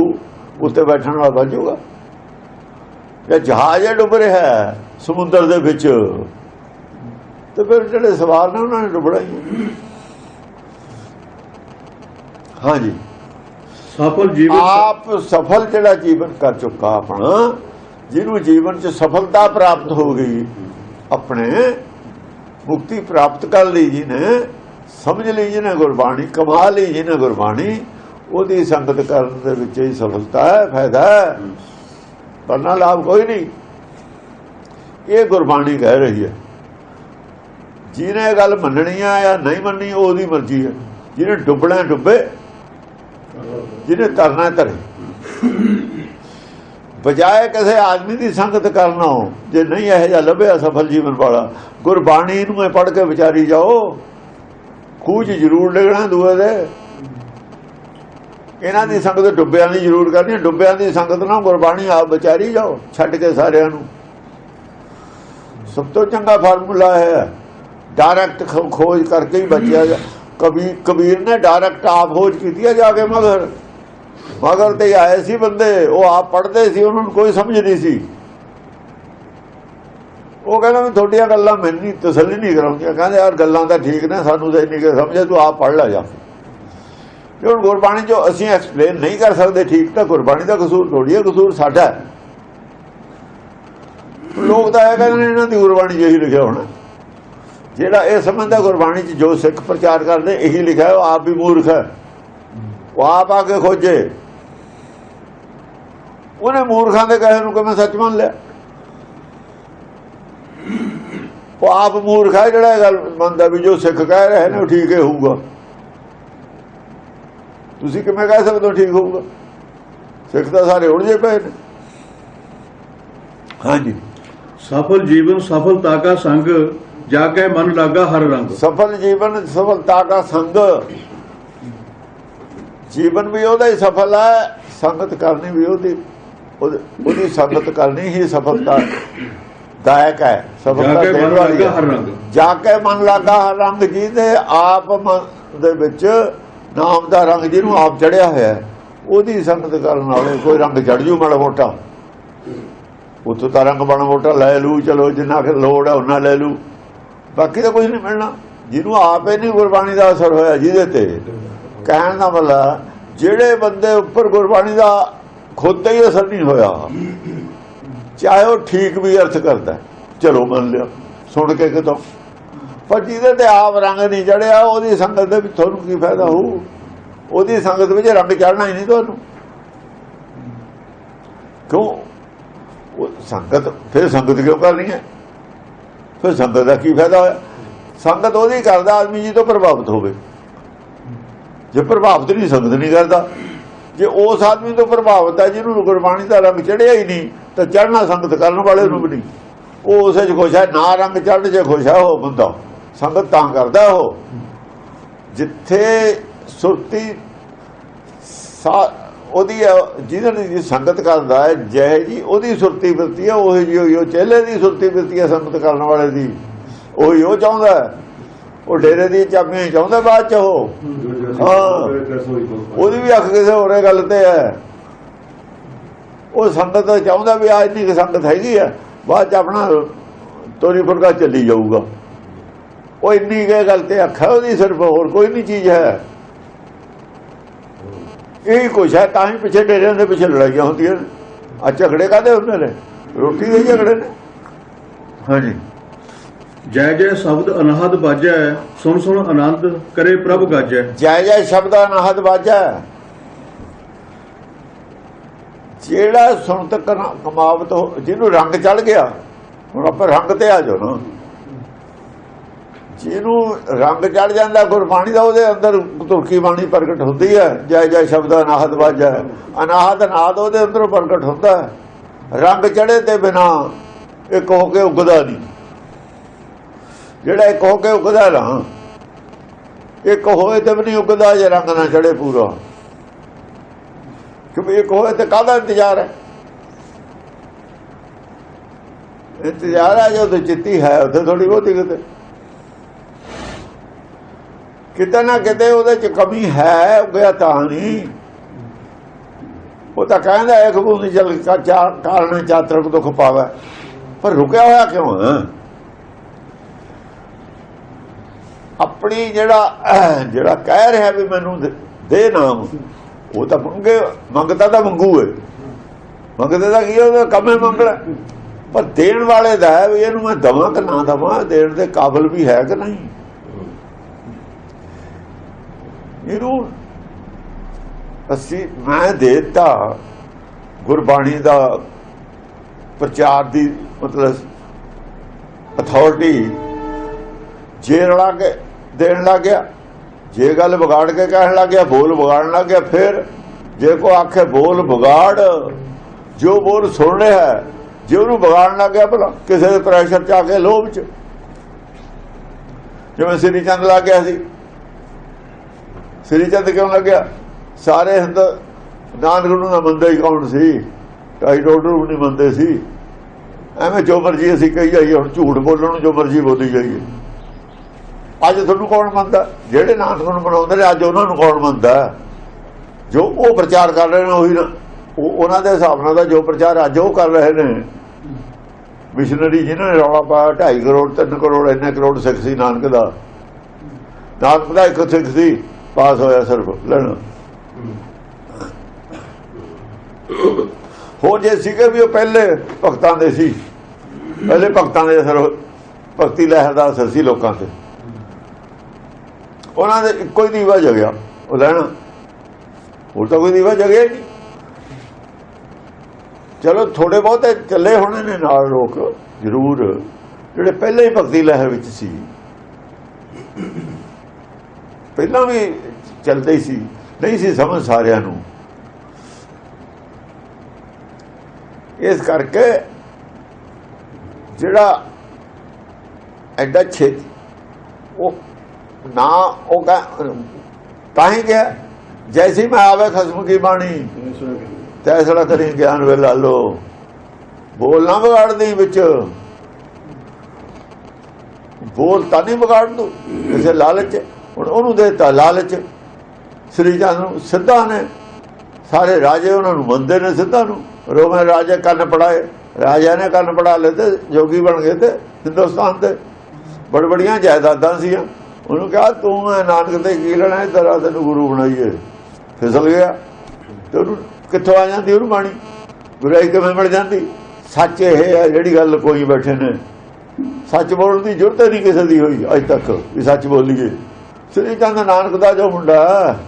ਉੱਤੇ ਬੈਠਣ ਵਾਲਾ ਜਾਊਗਾ ਜੇ ਜਹਾਜ਼ ਹੀ ਡੁੱਬ ਰਿਹਾ ਹੈ ਸਮੁੰਦਰ ਦੇ ਵਿੱਚ ਤੇ ਫਿਰ ਜਿਹੜੇ ਸਵਾਰ ਨੇ ਉਹਨਾਂ ਨੇ ਡੁੱਬਣਾ ਹੀ। ਹਾਂਜੀ ਸਫਲ ਜੀਵਨ ਆਪ ਸਫਲ ਜਿਹੜਾ ਜੀਵਨ ਕਰ ਚੁੱਕਾ ਆਪਣਾ ਜਿਹਨੂੰ ਜੀਵਨ 'ਚ ਸਫਲਤਾ ਪ੍ਰਾਪਤ ਹੋ ਗਈ ਆਪਣੇ ਮੁਕਤੀ ਪ੍ਰਾਪਤ ਕਰ ਲਈ ਜਿਹਨੇ ਸਮਝ ਲਈ ਜਿਹਨੇ ਗੁਰਬਾਣੀ ਕਮਾ ਲਈ ਜਿਹਨੇ ਗੁਰਬਾਣੀ ਉਹਦੀ ਸੰਗਤ ਕਰਨ ਦੇ ਵਿੱਚ ਹੀ ਸਫਲਤਾ ਹੈ, ਫਾਇਦਾ ਹੈ। ਪਰਨਾ ਲਾਭ ਕੋਈ ਨਹੀਂ। ਇਹ ਗੁਰਬਾਣੀ ਕਹਿ ਰਹੀ ਹੈ। ਜਿਹਨੇ ਗੱਲ ਮੰਨਣੀ ਆ ਜਾਂ ਨਹੀਂ ਮੰਨਣੀ ਉਹਦੀ ਮਰਜ਼ੀ ਹੈ। ਜਿਹਨੇ ਡੁੱਬਣਾ ਡੁੱਬੇ। ਜਿਹਨੇ ਤਰਨਾ ਤਰੇ ਬਜਾਏ ਕਿਸੇ ਆਦਮੀ ਦੀ ਸੰਗਤ ਕਰਨਾ ਜੇ ਨਹੀਂ ਇਹ ਜਿਹਾ ਲੱਭਿਆ ਸਫਲ ਜੀਵਨ ਵਾਲਾ, ਗੁਰਬਾਣੀ ਨੂੰ ਪੜ੍ਹ ਕੇ ਵਿਚਾਰੀ ਜਾਓ। ਖੂਜ ਜ਼ਰੂਰ ਲੱਗਣਾ ਦੂਏ ਦੇ। ਇਹਨਾਂ ਦੀ ਸੰਗਤ ਡੁੱਬਿਆਂ ਦੀ ਜ਼ਰੂਰ ਕਰਨੀ, ਡੁੱਬਿਆਂ ਦੀ ਸੰਗਤ ਨਾਲ ਗੁਰਬਾਣੀ ਆਪ ਵਿਚਾਰੀ ਜਾਓ, ਛੱਡ ਕੇ ਸਾਰਿਆਂ ਨੂੰ। ਸਭ ਤੋਂ ਚੰਗਾ ਫਾਰਮੂਲਾ ਹੈ ਡਾਇਰੈਕਟ ਖੋਜ ਕਰਕੇ ਹੀ ਬਚਿਆ ਜਾ ਕਬੀਰ ਕਬੀਰ ਨੇ ਡਾਇਰੈਕਟ ਆਪ ਖੋਜ ਕੀਤੀ ਹੈ ਜਾ ਕੇ ਮਗਰ। ਮਗਰ ਤੇ ਆਏ ਸੀ ਬੰਦੇ, ਉਹ ਆਪ ਪੜਦੇ ਸੀ, ਉਹਨਾਂ ਨੂੰ ਕੋਈ ਸਮਝ ਨਹੀਂ ਸੀ। ਉਹ ਕਹਿੰਦਾ ਵੀ ਤੁਹਾਡੀਆਂ ਗੱਲਾਂ ਮੈਨੂੰ ਤਸੱਲੀ ਨਹੀਂ ਕਰਾਉਂਦੀਆਂ। ਕਹਿੰਦੇ, ਯਾਰ, ਗੱਲਾਂ ਤਾਂ ਠੀਕ ਨੇ, ਸਾਨੂੰ ਤਾਂ ਇੰਨੀ ਕਿ ਸਮਝੇ ਤੂੰ ਆਪ ਪੜ ਲੈ ਜਾ। ਜੇ ਹੁਣ ਗੁਰਬਾਣੀ ਜੋ ਅਸੀਂ ਐਕਸਪਲੇਨ ਨਹੀਂ ਕਰ ਸਕਦੇ, ਠੀਕ ਤਾਂ ਗੁਰਬਾਣੀ ਦਾ ਕਸੂਰ ਥੋੜੀ ਹੈ, ਕਸੂਰ ਸਾਡਾ ਹੈ। ਲੋਕ ਤਾਂ ਇਹ ਕਹਿੰਦੇ ਨੇ, ਇਹਨਾਂ ਦੀ ਗੁਰਬਾਣੀ 'ਚ ਇਹੀ ਲਿਖਿਆ ਹੋਣਾ। ਜਿਹੜਾ ਇਹ ਸਮਝਦਾ ਗੁਰਬਾਣੀ 'ਚ ਜੋ ਸਿੱਖ ਪ੍ਰਚਾਰ ਕਰਦੇ, ਇਹੀ ਲਿਖਿਆ ਉਹ ਆਪ ਵੀ ਮੂਰਖ ਹੈ। ਉਹ ਆਪ ਆ ਕੇ ਖੋਜੇ। ਉਹਨੇ ਮੂਰਖਾਂ ਦੇ ਕਹੇ ਨੂੰ ਕਿਵੇਂ ਸੱਚ ਮੰਨ ਲਿਆ। ਉਹ ਆਪ ਮੂਰਖ ਹੈ ਜਿਹੜਾ ਗੱਲ ਮੰਨਦਾ ਵੀ ਜੋ ਸਿੱਖ ਕਹਿ ਰਹੇ ਨੇ ਉਹ ਠੀਕ ਹੀ ਹੋਊਗਾ। ਤੁਸੀਂ ਕਿਵੇਂ ਕਹਿ ਸਕਦੇ ਹੋ ਠੀਕ ਹੋਊਗਾ? ਸਿੱਖ ਤਾਂ ਸਾਰੇ ਉਲਝੇ ਪਏ ਨੇ। ਹਾਂਜੀ। ਸਫਲ ਜੀਵਨ ਸਫਲਤਾ ਕਾ ਸੰਗ ਜਾ ਕੇ ਮਨ ਲਾਗਾ ਹਰ ਰੰਗ। ਸਫਲ ਜੀਵਨ ਸਫਲਤਾ ਦਾ ਸੰਗ। ਜੀਵਨ ਵੀ ਉਹਦਾ ਹੀ ਸਫਲ ਹੈ ਸੰਗਤ ਕਰਨੀ ਵੀ ਉਹਦੀ ਉਹਦੀ ਸੰਗਤ ਕਰਨੀ ਹੀ ਸਫਲਤਾ। ਦਾਇਕ ਹੈ ਕੇ ਦੇਣ ਵਾਲੀ ਹੈ। ਜਾ ਕੇ ਮਨ ਲਾਗਾ ਹਰ ਰੰਗ ਜੀ ਦੇ ਆਪ ਮਨ ਦੇ ਵਿੱਚ ਨਾਮ ਦਾ ਰੰਗ ਜਿਹਨੂੰ ਆਪ ਚੜਿਆ ਹੋਇਆ ਹੈ, ਉਹਦੀ ਸੰਗਤ ਕਰਨ ਵਾਲੇ ਕੋਈ ਰੰਗ ਚੜ ਜੂ ਮਾੜਾ ਮੋਟਾ। ਉਤੋਂ ਤਾਂ ਰੰਗ ਬਣ ਮੋਟਾ ਲੈ ਲੂ ਚਲੋ ਜਿੰਨਾ ਕਿ ਲੋੜ ਹੈ ਉਹਨਾਂ ਲੈ ਲੂ। ਬਾਕੀ ਤਾਂ ਕੁਝ ਨਹੀਂ ਮਿਲਣਾ। ਜਿਹਨੂੰ ਆਪੇ ਨਹੀਂ ਗੁਰਬਾਣੀ ਦਾ ਅਸਰ ਹੋਇਆ ਜਿਹਦੇ ਤੇ। ਕਹਿਣ ਦਾ ਮਤਲਬ ਜਿਹੜੇ ਬੰਦੇ ਉੱਪਰ ਗੁਰਬਾਣੀ ਦਾ ਖੁਦ ਹੀ ਅਸਰ ਨਹੀਂ ਹੋਇਆ। ਚਾਹੇ ਉਹ ਠੀਕ ਵੀ ਅਰਥ ਕਰਦਾ ਚਲੋ ਮੰਨ ਲਿਆ ਸੁਣ ਕੇ ਕਿਤੋਂ। ਪਰ ਜਿਹਦੇ ਤੇ ਆਪ ਰੰਗ ਨਹੀਂ ਚੜਿਆ, ਉਹਦੀ ਸੰਗਤ ਦੇ ਵਿੱਚ ਤੁਹਾਨੂੰ ਕੀ ਫਾਇਦਾ ਹੋਊ? ਉਹਦੀ ਸੰਗਤ ਵਿੱਚ ਰੰਗ ਚੜਨਾ ਹੀ ਨਹੀਂ ਤੁਹਾਨੂੰ। ਕਿਉਂ? ਉਹ ਸੰਗਤ, ਫਿਰ ਸੰਗਤ ਕਿਉਂ ਕਰਨੀ ਹੈ? ਫਿਰ ਸੰਗਤ ਦਾ ਕੀ ਫਾਇਦਾ ਹੋਇਆ? ਸੰਗਤ ਉਹਦੀ ਕਰਦਾ, ਆਦਮੀ ਜੀ ਤੋਂ ਪ੍ਰਭਾਵਿਤ ਹੋਵੇ। ਜੇ ਪ੍ਰਭਾਵਿਤ ਨਹੀਂ, ਸੰਗਤ ਨਹੀਂ ਕਰਦਾ। ਜੇ ਉਸ ਆਦਮੀ ਤੋਂ ਪ੍ਰਭਾਵਿਤ ਹੈ, ਜਿਹਨੂੰ ਗੁਰਬਾਣੀ ਦਾ ਰੰਗ ਚੜਿਆ ਹੀ ਨਹੀਂ, ਤਾਂ ਚੜਨਾ ਸੰਗਤ ਕਰਨ ਵਾਲੇ ਨੂੰ ਵੀ ਨਹੀਂ। ਉਹ ਉਸੇ 'ਚ ਖੁਸ਼ ਹੈ, ਨਾ ਰੰਗ ਚੜ੍ਹਨ 'ਚ ਖੁਸ਼ ਹੈ, ਉਹ ਬੰਦਾ ਸੰਗਤ ਤਾਂ ਕਰਦਾ ਉਹ। ਜਿੱਥੇ ਸੁਰਤੀ ਉਹਦੀ ਹੈ- ਜਿਹਨਾਂ ਦੀ ਸੰਗਤ ਕਰਦਾ ਹੈ ਜੈ ਜੀ ਉਹਦੀ ਸੁਰਤੀ ਬਿਰਤੀ ਹੈ, ਉਹ ਜੀ ਉਹ ਚੇਲੇ ਦੀ ਸੁਰਤੀ ਬਿਰਤੀ ਹੈ ਸੰਗਤ ਕਰਨ ਵਾਲੇ ਦੀ। ਉਹੀ ਉਹ ਚਾਹੁੰਦਾ ਉਹ ਡੇਰੇ ਦੀ ਚਾਬੀਆਂ ਚਾਹੁੰਦਾ ਬਾਅਦ ਚ ਉਹ। ਹਾਂ। ਉਹਦੀ ਵੀ ਅੱਖ ਕਿਸੇ ਹੋਰੇ ਗੱਲ ਤੇ ਹੈ। ਉਹ ਸੰਗਤ ਚਾਹੁੰਦਾ ਵੀ ਆ ਇੰਨੀ ਕੁ ਸੰਗਤ ਹੈਗੀ ਆ, ਬਾਅਦ ਚ ਆਪਣਾ ਤੋਰੀ ਫੁਰਕਾ ਚੱਲੀ ਜਾਊਗਾ। ਉਹ ਇੰਨੀ ਕੁ ਗੱਲ ਤੇ ਅੱਖ ਹੈ ਉਹਦੀ, ਸਿਰਫ ਹੋਰ ਕੋਈ ਨਹੀਂ ਚੀਜ਼ ਹੈ। ਇਹ ਕੁਛ ਹੈ, ਤਾਂ ਹੀ ਪਿੱਛੇ ਡੇਰਿਆਂ ਦੇ ਪਿੱਛੇ ਲੜਾਈਆਂ ਹੁੰਦੀਆਂ ਨੇ। ਆ ਝਗੜੇ ਕਾਦੇ ਹੁੰਦੇ ਨੇ? ਰੋਟੀ ਦੇ ਝਗੜੇ ਨੇ। ਹਾਂਜੀ। ਜੈ ਜੈ ਸ਼ਬਦ ਅਨਹਦ ਬਾਜੈ, ਸੁਣ ਸੁਣ ਆਨੰਦ ਕਰੇ ਪ੍ਰਭ ਗਾਜੈ। ਜੈ ਜੈ ਸ਼ਬਦਾਂ ਨਾਹਦ ਵਾਜਾ ਜਿਹੜਾ ਸੁਣਤ ਕਨਾ- ਕਮਾਵਤ ਜਿਹਨੂੰ ਰੰਗ ਚੜ ਗਿਆ, ਹੁਣ ਆਪਾਂ ਰੰਗ ਤੇ ਆ ਜਾਓ ਨਾ। ਜਿਹਨੂੰ ਰੰਗ ਚੜ ਜਾਂਦਾ, ਗੁਰਬਾਣੀ ਦਾ ਉਹਦੇ ਅੰਦਰ ਤੁਰਕੀ ਬਾਣੀ ਪ੍ਰਗਟ ਹੁੰਦੀ ਹੈ। ਜੈ ਜੈ ਸ਼ਬਦ ਅਨਾਹਦ ਵਾਜਾ ਅਨਾਹਦ ਨਾਦ ਉਹਦੇ ਅੰਦਰੋਂ ਪ੍ਰਗਟ ਹੁੰਦਾ ਹੈ। ਰੰਗ ਚੜੇ ਤੇ ਬਿਨਾ ਇੱਕ ਹੋ ਕੇ ਉਗਦਾ ਨਹੀਂ। ਜਿਹੜਾ ਇੱਕ ਹੋ ਕੇ ਉਗਦਾ ਨਾ, ਇੱਕ ਹੋਏ ਤੇ ਵੀ ਨਹੀਂ ਉਗਦਾ, ਜੇ ਰੰਗ ਨਾ ਚੜੇ ਪੂਰਾ। ਕਿਉਂਕਿ ਇੱਕ ਹੋਏ ਤੇ ਕਾਹਦਾ ਇੰਤਜ਼ਾਰ ਹੈ? ਇੰਤਜ਼ਾਰ ਹੈ ਜੋ ਤੇ ਚਿੱਤੀ ਹੈ, ਉੱਥੇ ਥੋੜੀ ਬਹੁਤੀ ਕਿਤੇ। ਕਿਤੇ ਨਾ ਕਿਤੇ ਉਹਦੇ ਚ ਕਮੀ ਹੈ, ਉਗਿਆ ਤਾਂ ਨਹੀਂ। ਉਹ ਤਾਂ ਕਹਿੰਦਾ, ਇੱਕ ਬੂੰਦ ਜਲ ਕਾ ਕਾਰਨ ਚਾਤਰਕ ਦੁੱਖ ਪਾਵੇ। ਪਰ ਰੁਕਿਆ ਹੋਇਆ ਕਿਉਂ ਹੈ? ਆਪਣੀ ਜਿਹੜਾ ਜਿਹੜਾ ਕਹਿ ਰਿਹਾ ਵੀ ਮੈਨੂੰ ਦੇ- ਨਾਮ, ਉਹ ਤਾਂ ਮੰਗੇ, ਮੰਗਦਾ ਤਾਂ ਮੰਗੂ ਹੈ ਮੰਗਦੇ ਦਾ ਕੀ ਉਹਦਾ ਕੰਮ ਹੈ ਮੰਗਣਾ। ਪਰ ਦੇਣ ਵਾਲੇ ਦਾ ਹੈ ਵੀ ਇਹਨੂੰ ਮੈਂ ਦਵਾਂ ਕਿ ਨਾ ਦਵਾਂ, ਦੇਣ ਦੇ ਕਾਬਿਲ ਵੀ ਹੈ ਕਿ ਨਹੀਂ? ਇਹਨੂੰ ਅਸੀਂ, ਮੈਂ ਦੇਤਾ ਗੁਰਬਾਣੀ ਦਾ ਪ੍ਰਚਾਰ ਦੀ ਮਤਲਬ ਅਥਾਰਟੀ ਜੇ ਰਲਾ ਕੇ ਦੇਣ ਲੱਗ ਗਿਆ। ਜੇ ਗੱਲ ਵਿਗਾੜ ਕੇ ਕਹਿਣ ਲੱਗ ਗਿਆ ਬੋਲ ਵਿਗਾੜਨ ਲੱਗ ਗਿਆ ਫਿਰ ਜੇ ਕੋ ਆਖੇ ਬੋਲ ਵਿਗਾੜ ਜੋ ਬੋਲ ਸੁਣ ਰਿਹਾ ਹੈ, ਜੇ ਉਹਨੂੰ ਵਿਗਾੜਨ ਲੱਗ ਗਿਆ ਭਲਾ ਕਿਸੇ ਦੇ ਪ੍ਰੈਸ਼ਰ ਚ ਆ ਕੇ ਲੋਭ ਚ। ਜਿਵੇਂ ਸ੍ਰੀ ਚੰਦ ਲੱਗ ਗਿਆ ਸੀ। ਸ੍ਰੀ ਚੰਦ ਕਿਉਂ ਲੱਗਿਆ? ਸਾਰੇ ਹਿੰਦ ਨਾਨਕ ਨੂੰ ਨਾ ਮੰਨਦੇ ਹੀ ਕੌਣ ਸੀ? ਢਾਈ ਡੋਡਰ ਨੂੰ ਨਹੀਂ ਮੰਨਦੇ ਸੀ। ਐਵੇਂ ਜੋ ਮਰਜ਼ੀ ਅਸੀਂ ਕਹੀ ਜਾਈਏ ਹੁਣ ਝੂਠ ਬੋਲਣ ਨੂੰ ਜੋ ਮਰਜ਼ੀ ਬੋਲੀ ਜਾਈਏ। ਅੱਜ ਤੁਹਾਨੂੰ ਕੌਣ ਮੰਨਦਾ? ਜਿਹੜੇ ਨਾਨਕ ਨੂੰ ਬਣਾਉਂਦੇ ਨੇ, ਅੱਜ ਉਹਨਾਂ ਨੂੰ ਕੌਣ ਮੰਨਦਾ? ਜੋ ਉਹ ਪ੍ਰਚਾਰ ਕਰ ਰਹੇ ਨੇ, ਉਹੀ ਨਾ ਉਹਨਾਂ ਦੇ ਹਿਸਾਬ ਨਾਲ ਦਾ ਜੋ ਪ੍ਰਚਾਰ ਅੱਜ ਉਹ ਕਰ ਰਹੇ ਨੇ। ਮਿਸ਼ਨਰੀ ਜਿਨ੍ਹਾਂ ਨੇ ਰੌਲਾ ਪਾਇਆ 2.5 ਕਰੋੜ 3 ਕਰੋੜ, ਇੰਨੇ ਕਰੋੜ ਸਿੱਖ ਸੀ, ਨਾਨਕ ਦਾ। ਨਾਨਕ ਦਾ ਇੱਕ ਸਿੱਖ ਸੀ, ਪਾਸ ਹੋਇਆ ਸਿਰਫ, ਲੈਣਾ। ਹੋਰ ਜੇ ਸੀਗੇ ਵੀ ਉਹ ਪਹਿਲੇ ਭਗਤਾਂ ਦੇ ਸੀ, ਪਹਿਲੇ ਭਗਤਾਂ ਦੇ ਅਸਰ ਭਗਤੀ ਲਹਿਰ ਦਾ ਅਸਰ ਸੀ ਲੋਕਾਂ ਤੇ। ਉਹਨਾਂ ਦੇ ਇੱਕੋ ਹੀ ਦੀਵਾ ਜਗਿਆ। ਉਹ ਲੈਣਾ। ਹੋਰ ਤਾਂ ਕੋਈ ਦੀਵਾ ਜਗਿਆ ਨਹੀਂ। ਚਲੋ ਥੋੜੇ ਬਹੁਤੇ ਚੱਲੇ ਹੋਣੇ ਨੇ ਨਾਲ ਲੋਕ, ਜ਼ਰੂਰ। ਜਿਹੜੇ ਪਹਿਲਾਂ ਹੀ ਭਗਤੀ ਲਹਿਰ ਵਿੱਚ ਸੀ। ਪਹਿਲਾਂ ਵੀ ਚੱਲਦੇ ਹੀ ਸੀ। ਨਹੀਂ ਸੀ ਸਮਝ ਸਾਰਿਆਂ ਨੂੰ। ਇਸ ਕਰਕੇ ਜਿਹੜਾ ਐਡਾ ਛੇਤੀ, ਉਹ ਨਾ ਉਹ ਕਹ- ਤਾਂ ਹੀ ਗਿਆ ਜੈਸੀ ਮੈਂ ਆਵੇ ਖਸਮ ਕੀ ਬਾਣੀ? ਤੈਸੜਾ ਕਰੀ ਗਿਆਨ ਵੇ ਲਾਲੋ ਬੋਲ ਨਾ ਵਿਗਾੜਦੀ ਵਿੱਚ। ਬੋਲ ਤਾਂ ਨਹੀਂ ਵਿਗਾੜ ਦੂ ਕਿਸੇ ਲਾਲਚ, ਹੁਣ ਉਹਨੂੰ ਦੇਤਾ ਲਾਲਚ। ਸ੍ਰੀ ਚੰਦ ਨੂੰ ਸਿੱਧਾ ਨੇ, ਸਾਰੇ ਰਾਜੇ ਉਹਨਾਂ ਨੂੰ ਮੰਨਦੇ ਨੇ ਸਿੱਧਾ ਨੂੰ। ਰੋਮੇ ਰਾਜੇ ਕੰਨ ਪੜਾਏ ਰਾਜਾ ਨੇ ਕੰਨ ਪੜਾ ਲਏ ਤੇ ਜੋਗੀ ਬਣ ਗਏ ਤੇ ਹਿੰਦੁਸਤਾਨ ਦੇ ਬੜ ਬੜੀਆਂ ਜਾਇਦਾਦਾਂ ਸੀਆਂ ਉਹਨੂੰ ਕਿਹਾ ਤੂੰ ਮੈਂ ਨਾਨਕ ਤੇ ਕੀ ਲੈਣਾ ਤੇਰਾ ਤੈਨੂੰ ਗੁਰੂ ਬਣਾਈਏ। ਫਿਸਲ ਗਿਆ। ਤੇ ਉਹਨੂੰ ਕਿੱਥੋਂ ਆ ਜਾਂਦੀ ਉਹਨੂੰ ਬਾਣੀ? ਗੁਰਾਈ ਕਿਵੇਂ ਮਿਲ ਜਾਂਦੀ? ਸੱਚ ਇਹ ਹੈ ਜਿਹੜੀ ਗੱਲ ਕੋਈ ਬੈਠੇ ਨੇ। ਸੱਚ ਬੋਲਣ ਦੀ ਜ਼ਰੂਰਤ ਨਹੀਂ ਕਿਸੇ ਦੀ ਹੋਈ ਅੱਜ ਤੱਕ ਵੀ ਸੱਚ ਬੋਲੀਏ। ਸ੍ਰੀ ਚੰਦ ਨਾਨਕ ਦਾ ਜੋ ਮੁੰਡਾ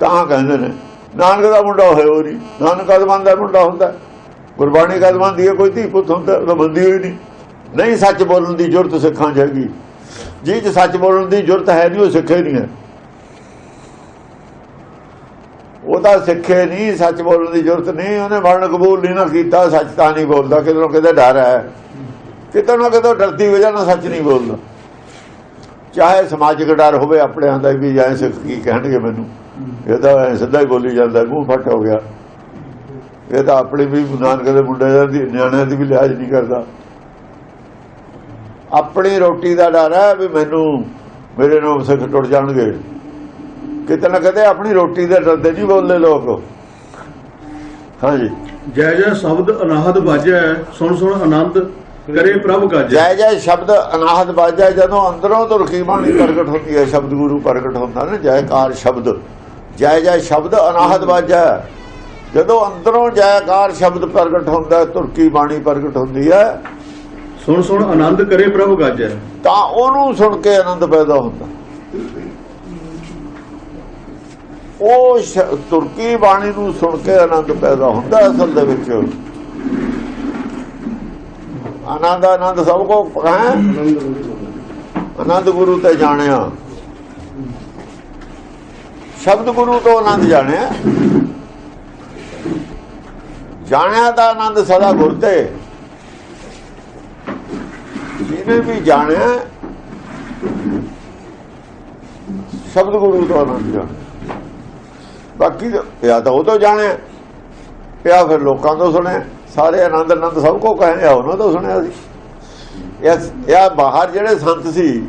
ਤਾਂ ਕਹਿੰਦੇ ਨੇ ਨਾਨਕ ਦਾ ਮੁੰਡਾ ਹੋਇਆ ਹੋ। ਨਹੀਂ ਨਾਨਕ ਅਦਮਾਨ ਦਾ ਮੁੰਡਾ ਹੁੰਦਾ। ਗੁਰਬਾਣੀ ਕਦਮਾਨ ਦੀ ਹੈ, ਕੋਈ ਧੀ ਪੁੱਤ ਹੁੰਦਾ ਉਹ ਬੰਦੀ ਹੋਈ ਨਹੀਂ। ਨਹੀਂ ਸੱਚ ਬੋਲਣ ਦੀ ਜ਼ਰੂਰਤ ਸਿੱਖਾਂ ਜਾਗੀ ਜੀ ਚ ਸੱਚ ਬੋਲਣ ਦੀ ਜ਼ਰੂਰਤ ਹੈ ਨਹੀਂ ਉਹ ਸਿੱਖੇ ਨਹੀਂ ਹੈ। ਉਹ ਤਾਂ ਸਿੱਖੇ ਨਹੀਂ, ਸੱਚ ਬੋਲਣ ਦੀ ਜ਼ਰੂਰਤ ਨਹੀਂ, ਉਹਨੇ ਮਰਨ ਕਬੂਲ ਨਹੀਂ ਨਾ ਕੀਤਾ, ਸੱਚ ਤਾਂ ਨਹੀਂ ਬੋਲਦਾ ਕਿਧਰੋਂ ਕਿਤੇ ਡਰ ਹੈ। ਕਿਤੇ ਨਾ ਕਿਤੇ ਡਰਦੀ ਵਜ੍ਹਾ ਨਾਲ ਸੱਚ ਨਹੀਂ ਬੋਲਦਾ। ਚਾਹੇ ਸਮਾਜਿਕ ਡਰ ਹੋਵੇ ਆਪਣੇ ਆਂਦਾ ਵੀ, ਜਾਂ ਸਿੱਖ ਕੀ ਕਹਿਣਗੇ ਮੈਨੂੰ। ਇਹ ਤਾਂ ਸਿੱਧਾ ਹੀ ਬੋਲੀ ਜਾਂਦਾ, ਮੂੰਹ ਫੱਟ ਹੋ ਗਿਆ। ਇਹ ਤਾਂ ਆਪਣੇ ਵੀ ਨਾਨਕ ਦੇ ਮੁੰਡੇ ਦੀ, ਨਿਆਣਿਆਂ ਦੀ ਵੀ ਲਿਹਾਜ਼ ਨਹੀਂ ਕਰਦਾ। ਆਪਣੀ ਰੋਟੀ ਦਾ ਡਰ ਹੈ ਵੀ ਮੈਨੂੰ ਮੇਰੇ ਨੂੰ ਸਿੱਖ ਟੁੱਟ ਜਾਣਗੇ। ਕਿਤੇ ਨਾ ਕਿਤੇ ਆਪਣੀ ਰੋਟੀ ਦੇ ਡਰਦੇ ਨਹੀਂ ਬੋਲਦੇ ਲੋਕ। ਹਾਂਜੀ। ਜੈ ਜੈ ਸ਼ਬਦ ਅਨਾਹਦ ਬਾਜੈ ਸੁਣ ਸੁਣ ਆਨੰਦ ਕਰੇ ਪ੍ਰਭ ਗਾਜੈ ਜੈ ਜੈ ਸ਼ਬਦ ਅਨਾਹਦ ਬਾਜਾ ਜਦੋਂ ਅੰਦਰੋਂ ਤੁਰਕੀ ਬਾਣੀ ਪ੍ਰਗਟ ਹੁੰਦੀ ਹੈ ਸ਼ਬਦ ਗੁਰੂ ਪ੍ਰਗਟ ਹੁੰਦਾ ਨਾ ਜੈਕਾਰ ਸ਼ਬਦ। ਜੈ ਜੈ ਸ਼ਬਦ ਅਨਾਹਦ ਬਾਜਾ ਜਦੋਂ ਅੰਦਰੋਂ ਜੈਕਾਰ ਸ਼ਬਦ ਪ੍ਰਗਟ ਹੁੰਦਾ ਤੁਰਕੀ ਬਾਣੀ ਪ੍ਰਗਟ ਹੁੰਦੀ ਹੈ ਸੁਣ ਸੁਣ ਆਨੰਦ ਕਰੇ ਪ੍ਰਭ ਗਾਜੈ ਤਾਂ ਉਹਨੂੰ ਸੁਣ ਕੇ ਆਨੰਦ ਪੈਦਾ ਹੁੰਦਾ। ਉਹ ਤੁਰਕੀ ਬਾਣੀ ਨੂੰ ਸੁਣ ਕੇ ਆਨੰਦ ਪੈਦਾ ਹੁੰਦਾ ਅਸਲ ਦੇ ਵਿੱਚ। ਆਨੰਦ ਆਨੰਦ ਸਭ ਕੋ ਹੈ? ਆਨੰਦ ਗੁਰੂ ਤੇ ਜਾਣਿਆ। ਸ਼ਬਦ ਗੁਰੂ ਤੋਂ ਆਨੰਦ ਜਾਣਿਆ। ਜਾਣਿਆ ਦਾ ਆਨੰਦ ਸਦਾ ਗੁਰ ਤੇ। ਜਿਹਨੇ ਵੀ ਜਾਣਿਆ ਸ਼ਬਦ ਗੁਰੂ ਤੋਂ ਆਨੰਦ ਜਾਣਿਆ ਬਾਕੀ ਜਾਂ ਤਾਂ ਉਹ ਤੋਂ ਜਾਣਿਆ ਪਿਆ ਫਿਰ ਲੋਕਾਂ ਤੋਂ ਸੁਣਿਆ ਸਾਰੇ ਆਨੰਦ ਆਨੰਦ ਸਭ ਕੋ ਕਹਿੰਦੇ ਆ, ਉਹਨਾਂ ਤੋਂ ਸੁਣਿਆ ਸੀ। ਇਹ ਬਾਹਰ ਜਿਹੜੇ ਸੰਤ ਸੀ,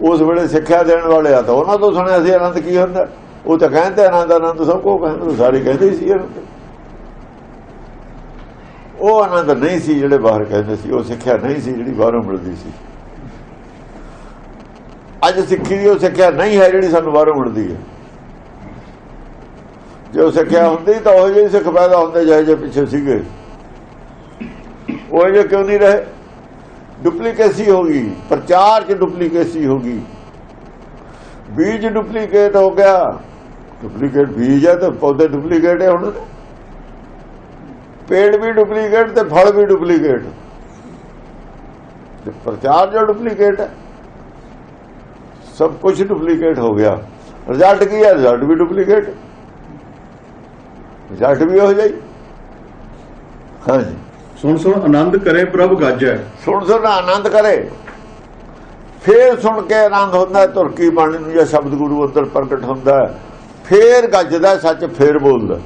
ਉਸ ਵੇਲੇ ਸਿੱਖਿਆ ਦੇਣ ਵਾਲੇ ਆ ਤਾਂ ਉਹਨਾਂ ਤੋਂ ਸੁਣਿਆ ਸੀ ਆਨੰਦ ਕੀ ਹੁੰਦਾ। ਉਹ ਤਾਂ ਕਹਿੰਦੇ ਆਨੰਦ ਆਨੰਦ ਸਭ ਕੋ ਕਹਿੰਦੇ, ਸਾਰੇ ਕਹਿੰਦੇ ਸੀ ਆਨੰਦ। ਉਹ ਆਨੰਦ ਨਹੀਂ ਸੀ ਜਿਹੜੇ ਬਾਹਰ ਕਹਿੰਦੇ ਸੀ, ਉਹ ਸਿੱਖਿਆ ਨਹੀਂ ਸੀ ਜਿਹੜੀ ਬਾਹਰੋਂ ਮਿਲਦੀ ਸੀ। ਅੱਜ ਸਿੱਖੀ ਦੀ ਉਹ ਸਿੱਖਿਆ ਨਹੀਂ ਹੈ ਜਿਹੜੀ ਸਾਨੂੰ ਬਾਹਰੋਂ ਮਿਲਦੀ ਹੈ। ਜੇ ਉਹ ਸਿੱਖਿਆ ਹੁੰਦੀ ਤਾਂ ਉਹ ਜਿਹੇ ਸਿੱਖ ਪੈਦਾ ਹੁੰਦੇ ਜਿਹੇ ਜਿਹੇ ਪਿੱਛੇ ਸੀਗੇ। ਉਹ ਜੇ ਕਿਉਂ ਨਹੀਂ ਰਹੇ? ਡੁਪਲੀਕੇਸੀ ਹੋ ਗਈ, ਪ੍ਰਚਾਰ ਚ ਡੁਪਲੀਕੇਸੀ ਹੋ ਗਈ। ਬੀਜ ਡੁਪਲੀਕੇਟ ਹੋ ਗਿਆ। ਡੁਪਲੀਕੇਟ ਬੀਜ ਹੈ ਤਾਂ ਪੌਦੇ ਡੁਪਲੀਕੇਟ ਹੈ ਹੁਣ। ਪੇੜ ਵੀ ਡੁਪਲੀਕੇਟ ਤੇ ਫਲ ਵੀ ਡੁਪਲੀਕੇਟ। ਤੇ ਪ੍ਰਚਾਰ ਜੋ ਡੁਪਲੀਕੇਟ ਹੈ ਸਭ ਕੁਝ ਡੁਪਲੀਕੇਟ ਹੋ ਗਿਆ। ਰਿਜ਼ਲਟ ਕੀ ਹੈ? ਰਿਜ਼ਲਟ ਵੀ ਡੁਪਲੀਕੇਟ। ਰਿਜ਼ਲਟ ਵੀ ਹੋ ਜਾਈ। ਹਾਂਜੀ। ਸੁਣ ਸੁਣ ਆਨੰਦ ਕਰੇ ਪ੍ਰਭ ਗਾਜੈ। ਸੁਣ ਸੁਣ ਆਨੰਦ ਕਰੇ। ਫੇਰ ਸੁਣ ਕੇ ਆਨੰਦ ਹੁੰਦਾ ਤੁਰਕੀ ਬਾਣੀ ਨੂੰ ਜਾਂ ਸ਼ਬਦ ਗੁਰੂ ਅੰਦਰ ਪ੍ਰਗਟ ਹੁੰਦਾ। ਫੇਰ ਗੱਜਦਾ ਸੱਚ ਫੇਰ ਬੋਲਦਾ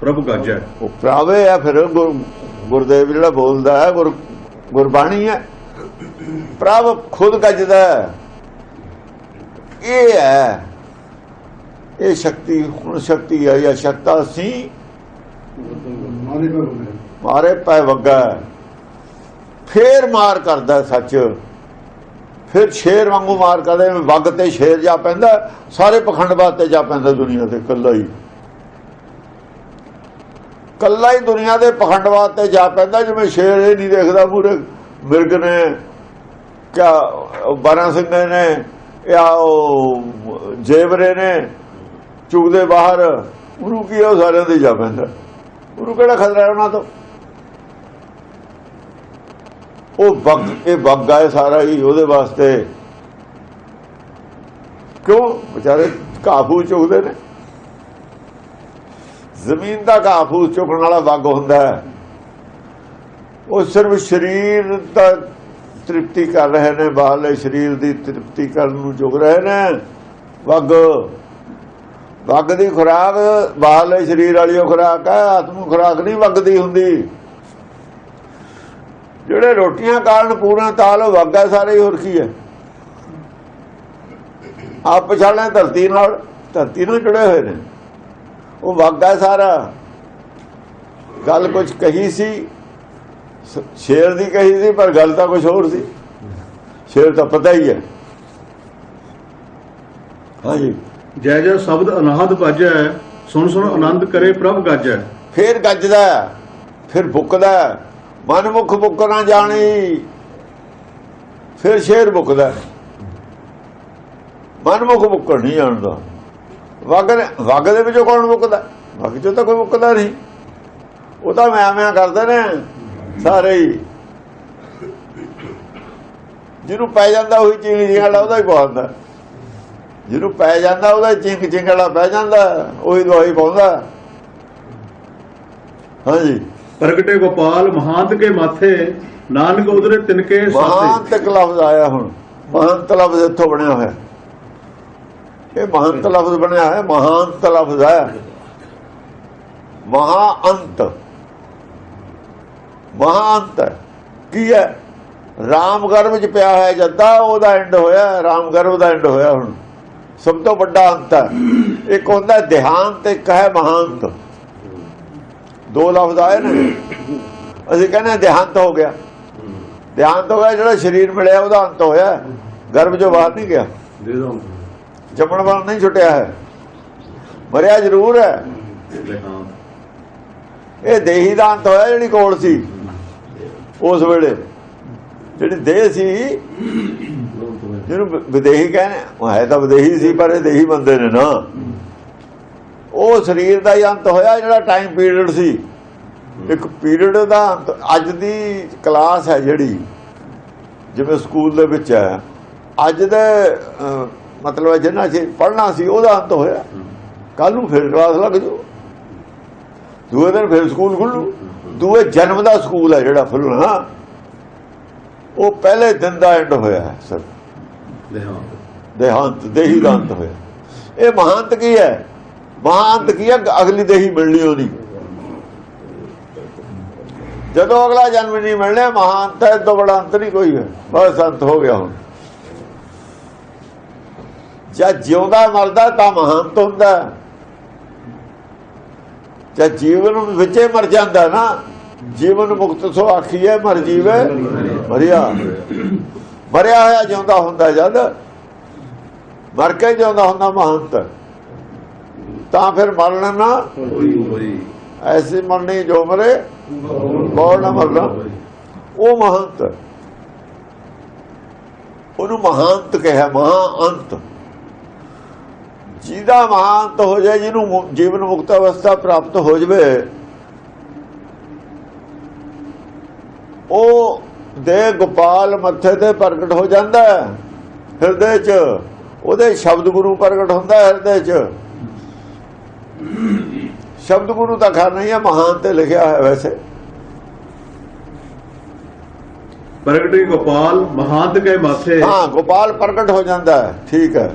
ਪ੍ਰਭ ਗਾਜੈ ਉਹ ਆ ਫਿਰ ਗੁਰ- ਗੁਰਦੇਵ ਜਿਹੜਾ ਬੋਲਦਾ ਹੈ, ਗੁਰ ਗੁਰਬਾਣੀ ਹੈ। ਪ੍ਰਭ ਖੁਦ ਗੱਜਦਾ ਇਹ ਹੈ। ਇਹ ਸ਼ਕਤੀ, ਹੁਣ ਸ਼ਕਤੀ ਹੈ ਜਾਂ ਸ਼ਕਤਾ ਸੀ? ਮਾਰੇ ਪੈ ਵਗਾ ਫੇਰ ਮਾਰ ਕਰਦਾ ਸੱਚ। ਫਿਰ ਸ਼ੇਰ ਵਾਂਗੂ ਮਾਰ ਕਰਦੇ ਵੱਗ ਤੇ ਸ਼ੇਰ ਜਾ ਪੈਂਦਾ ਸਾਰੇ ਪਖੰਡਵਾਦ ਤੇ ਜਾ ਪੈਂਦਾ ਦੁਨੀਆ ਤੇ, ਇਕੱਲਾ ਹੀ। ਕੱਲਾ ਹੀ ਦੁਨੀਆ ਦੇ ਪਖੰਡਵਾਦ ਤੇ ਜਾ ਪੈਂਦਾ ਜਿਵੇਂ ਸ਼ੇਰ ਇਹ ਨਹੀਂ ਦੇਖਦਾ ਪੂਰੇ। ਮਿਰਗ ਨੇ ਕਿਆ ਬਾਰਾਂ ਸਿੰਘੇ ਨੇ ਜਾਂ ਉਹ ਜੇਵਰੇ ਨੇ ਚੁਗਦੇ ਬਾਹਰ ਗੁਰੂ ਕੀ ਹੈ, ਉਹ ਸਾਰਿਆਂ ਦੇ ਜਾ ਪੈਂਦਾ। ਗੁਰੂ ਕਿਹੜਾ ਖਤਰਾ ਉਹਨਾਂ ਤੋਂ? ਉਹ ਬੱਗ ਇਹ ਬੱਗਾ ਹੈ ਸਾਰਾ ਹੀ ਉਹਦੇ ਵਾਸਤੇ। ਕਿਉਂ? ਵਿਚਾਰੇ ਕਾਬੂ ਚੁਗਦੇ ਨੇ। ਜ਼ਮੀਨ ਦਾ ਘਾਹ ਫੂਸ ਚੁੱਕਣ ਵਾਲਾ ਵੱਗ ਹੁੰਦਾ ਹੈ। ਉਹ ਸਿਰਫ ਸਰੀਰ ਦਾ ਤ੍ਰਿਪਤੀ ਕਰ ਰਹੇ ਨੇ, ਬਾਹਰਲੇ ਸਰੀਰ ਦੀ ਤ੍ਰਿਪਤੀ ਕਰਨ ਨੂੰ ਚੁਗ ਰਹੇ ਨੇ। ਵੱਗ ਵੱਗ ਦੀ ਖੁਰਾਕ, ਬਾਹਰਲੇ ਸਰੀਰ ਵਾਲੀ ਉਹ ਖੁਰਾਕ ਹੈ, ਆਤਮ ਖੁਰਾਕ ਨਹੀਂ ਵੱਗਦੀ ਹੁੰਦੀ। ਜਿਹੜੇ ਰੋਟੀਆਂ ਕਾਰਨ ਪੂਰਾ ਤਾਲ ਉਹ ਵੱਗ ਹੈ, ਸਾਰੇ ਹੋਰ ਕੀ ਹੈ। ਆਪ ਪਛਾਣਿਆ ਧਰਤੀ ਨਾਲ ਧਰਤੀ ਨਾਲ ਜੁੜੇ ਹੋਏ ਨੇ। ਉਹ ਵਾਗਾ ਸਾਰਾ। ਗੱਲ ਕੁਝ ਕਹੀ ਸੀ ਸ਼ੇਰ ਦੀ ਕਹੀ ਸੀ ਪਰ ਗੱਲ ਤਾਂ ਕੁਝ ਹੋਰ ਸੀ। ਸ਼ੇਰ ਤਾਂ ਪਤਾ ਹੀ ਹੈ। ਹਾਂਜੀ। ਜੈ ਜੈ ਸ਼ਬਦ ਅਨਾਹਦ ਭਜੈ ਸੁਣ ਸੁਣ ਆਨੰਦ ਕਰੇ ਪ੍ਰਭ ਗਾਜੈ। ਫੇਰ ਗੱਜਦਾ ਫਿਰ ਬੁੱਕਦਾ ਹੈ। ਮਨਮੁਖ ਬੁੱਕ ਨਾ ਜਾਣੀ ਫਿਰ ਸ਼ੇਰ ਬੁੱਕਦਾ ਹੈ। ਮਨਮੁਖ ਬੁੱਕਣ ਨਹੀਂ ਜਾਣਦਾ। ਵਗ ਵਗ ਦੇ ਵਿੱਚੋਂ ਕੌਣ ਬੁੱਕਦਾ ਵਗ ਚੋਂ ਤਾਂ ਕੋਈ ਬੁੱਕਦਾ ਨਹੀਂ। ਉਹ ਤਾਂ ਮੈਂ ਮੈਂ ਕਰਦੇ ਨੇ ਸਾਰੇ ਹੀ। ਜਿਹਨੂੰ ਪੈ ਜਾਂਦਾ ਉਹੀ ਚਿੰਗ ਜਿਹਾੜਾ ਉਹਦਾ ਹੀ ਪਾਉਂਦਾ ਜਿਹਨੂੰ ਪੈ ਜਾਂਦਾ ਉਹਦਾ ਚਿੰਗ ਚਿੰਗੜਾ ਪੈ ਜਾਂਦਾ ਉਹੀ ਦਵਾਈ ਪਾਉਂਦਾ। ਹਾਂਜੀ। ਪ੍ਰਗਟੇ ਗੋਪਾਲ ਮਹਾਂਤ ਕੇ ਮਾਥੇ ਨਾਨਕ ਉਦਰੇ ਤਿਨਕੇ ਸਾਥੇ। ਮਹਾਂਤਕ ਲਫ਼ਜ਼ ਆਇਆ ਹੁਣ। ਮਹੰਤ ਲਫ਼ਜ਼ ਇੱਥੋਂ ਬਣਿਆ ਹੋਇਆ। ਇਹ ਮਹੰਤ ਲਫ਼ਜ਼ ਬਣਿਆ ਹੈ, ਮਹਾਂਤ ਲਫ਼ਜ਼ ਹੈ। ਮਹਾ ਅੰਤ ਮਹਾਂਤ ਕੀ ਹੈ? ਰਾਮ ਗਰਭ ਚ ਪਿਆ ਹੋਇਆ ਜੱਦਾ, ਉਹਦਾ ਐਂਡ ਹੋਇਆ ਰਾਮ ਗਰਭ ਦਾ ਐਂਡ ਹੋਇਆ ਹੁਣ। ਸਭ ਤੋਂ ਵੱਡਾ ਅੰਤ ਹੈ। ਇੱਕ ਹੁੰਦਾ ਦੇਹਾਂਤ, ਇੱਕ ਹੈ ਮਹਾਂਤ। ਦੋ ਲਫ਼ਜ਼ ਆਏ ਨੇ। ਅਸੀਂ ਕਹਿੰਦੇ ਹਾਂ ਦੇਹਾਂਤ ਹੋ ਗਿਆ। ਦੇਹਾਂਤ ਹੋ ਗਿਆ, ਜਿਹੜਾ ਸਰੀਰ ਮਿਲਿਆ, ਉਹਦਾ ਅੰਤ ਹੋਇਆ। ਗਰਭ ਚੋਂ ਬਾਹਰ ਨਹੀਂ ਗਿਆ। ਜੰਮਣ ਵਾਲਾ ਨਹੀਂ ਛੁੱਟਿਆ ਹੈ। ਮਰਿਆ ਜ਼ਰੂਰ ਹੈ। ਇਹ ਦੇਹੀ ਦਾ ਅੰਤ ਹੋਇਆ ਜਿਹੜੀ ਕੋਲ ਸੀ। ਉਸ ਵੇਲੇ ਜਿਹੜੀ ਦੇਹ ਸੀ, ਜਿਹਨੂੰ ਵਿਦੇਹੀ ਕਹਿੰਦੇ ਉਹ ਹੈ ਤਾਂ ਵਿਦੇਹੀ ਸੀ, ਪਰ ਇਹ ਦੇਹੀ ਬੰਦੇ ਨੇ ਨਾ। ਉਹ ਸਰੀਰ ਦਾ ਹੀ ਅੰਤ ਹੋਇਆ ਜਿਹੜਾ ਟਾਈਮ ਪੀਰੀਅਡ ਸੀ। ਇੱਕ ਪੀਰੀਅਡ ਦਾ ਅੰਤ ਅੱਜ ਦੀ ਕਲਾਸ ਹੈ ਜਿਹੜੀ। ਜਿਵੇਂ ਸਕੂਲ ਦੇ ਵਿੱਚ ਹੈ। ਅੱਜ ਦੇ ਮਤਲਬ ਹੈ ਜਿੰਨਾ ਚ ਪੜ੍ਹਨਾ ਸੀ ਉਹਦਾ ਅੰਤ ਹੋਇਆ। ਕੱਲ ਨੂੰ ਫਿਰ ਕਲਾਸ ਲੱਗ ਜੂ। ਦੂਏ ਦਿਨ ਫਿਰ ਸਕੂਲ ਖੁੱਲੂ। ਦੂਏ ਜਨਮ ਦਾ ਸਕੂਲ ਹੈ ਜਿਹੜਾ ਖੁੱਲਣਾ ਉਹ ਪਹਿਲੇ ਦਿਨ ਦਾ ਐਂਡ ਹੋਇਆ ਹੈ ਸਰ। ਦੇਹਾਂਤ। ਦੇਹਾਂਤ ਦੇਹੀ ਦਾ ਅੰਤ ਹੋਇਆ। ਇਹ ਮਹਾਂਤ ਕੀ ਹੈ? ਮਹਾਂਤ ਕੀ ਹੈ? ਅਗਲੀ ਦੇਹੀ ਮਿਲਣੀ ਉਹਦੀ ਜਦੋਂ ਅਗਲਾ ਜਨਮ ਨਹੀਂ ਮਿਲਣਾ ਮਹਾਂਤ ਹੈ ਤੋਂ ਬੜਾ ਅੰਤ ਨਹੀਂ ਕੋਈ ਹੈ। ਬਸ ਅੰਤ ਹੋ ਗਿਆ ਹੁਣ। ਜਦ ਜਿਉਂਦਾ ਮਰਦਾ ਤਾਂ ਮਹੰਤ ਹੁੰਦਾ। ਹੈ। ਜੀਵਨ ਵਿੱਚੇ ਮਰ ਜਾਂਦਾ ਨਾ, ਜੀਵਨ ਮੁਕਤ ਸੋ ਆਖੀਏ ਮਰ ਜੀਵੇ, ਮਰਿਆ। ਮਰਿਆ ਹੋਇਆ ਜਿਉਂਦਾ ਹੁੰਦਾ ਜਦ, ਮਰ ਕੇ ਜਿਉਂਦਾ ਹੁੰਦਾ ਮਹੰਤ। ਤਾਂ ਫਿਰ ਮਰਨ ਨਾ। ਐਸੀ ਮਰਨੀ ਜੋ ਮਰੇ ਬੋਲ ਨਾ ਮਰਨਾ। ਉਹ ਮਹੰਤ। ਉਹਨੂੰ ਮਹਾਂਤ ਕਿਹਾ ਮਹਾ ਅੰਤ ਜਿਹਦਾ ਮਹਾਂਤ ਹੋ ਜਾਏ ਜਿਹਨੂੰ ਜੀਵਨ ਮੁਕਤ ਅਵਸਥਾ ਪ੍ਰਾਪਤ ਹੋ ਜਵੇ ਉਹ ਦੇ ਗੋਪਾਲ ਮੱਥੇ ਤੇ ਪ੍ਰਗਟ ਹੋ ਜਾਂਦਾ ਹੈ ਹਿਰਦੇ 'ਚ। ਉਹਦੇ ਸ਼ਬਦ ਗੁਰੂ ਪ੍ਰਗਟ ਹੁੰਦਾ ਹੈ ਹਿਰਦੇ 'ਚ। ਸ਼ਬਦ ਗੁਰੂ ਤਾਂ ਖਰ ਨਹੀਂ ਹੈ ਮਹਾਨ ਤੇ ਲਿਖਿਆ ਹੈ ਵੈਸੇ। ਪ੍ਰਗਟੇ ਗੋਪਾਲ ਮਹਾਂਤ ਕੇ ਮਾਥੇ। ਹਾਂ ਗੋਪਾਲ ਪ੍ਰਗਟ ਹੋ ਜਾਂਦਾ ਹੈ ਠੀਕ ਹੈ।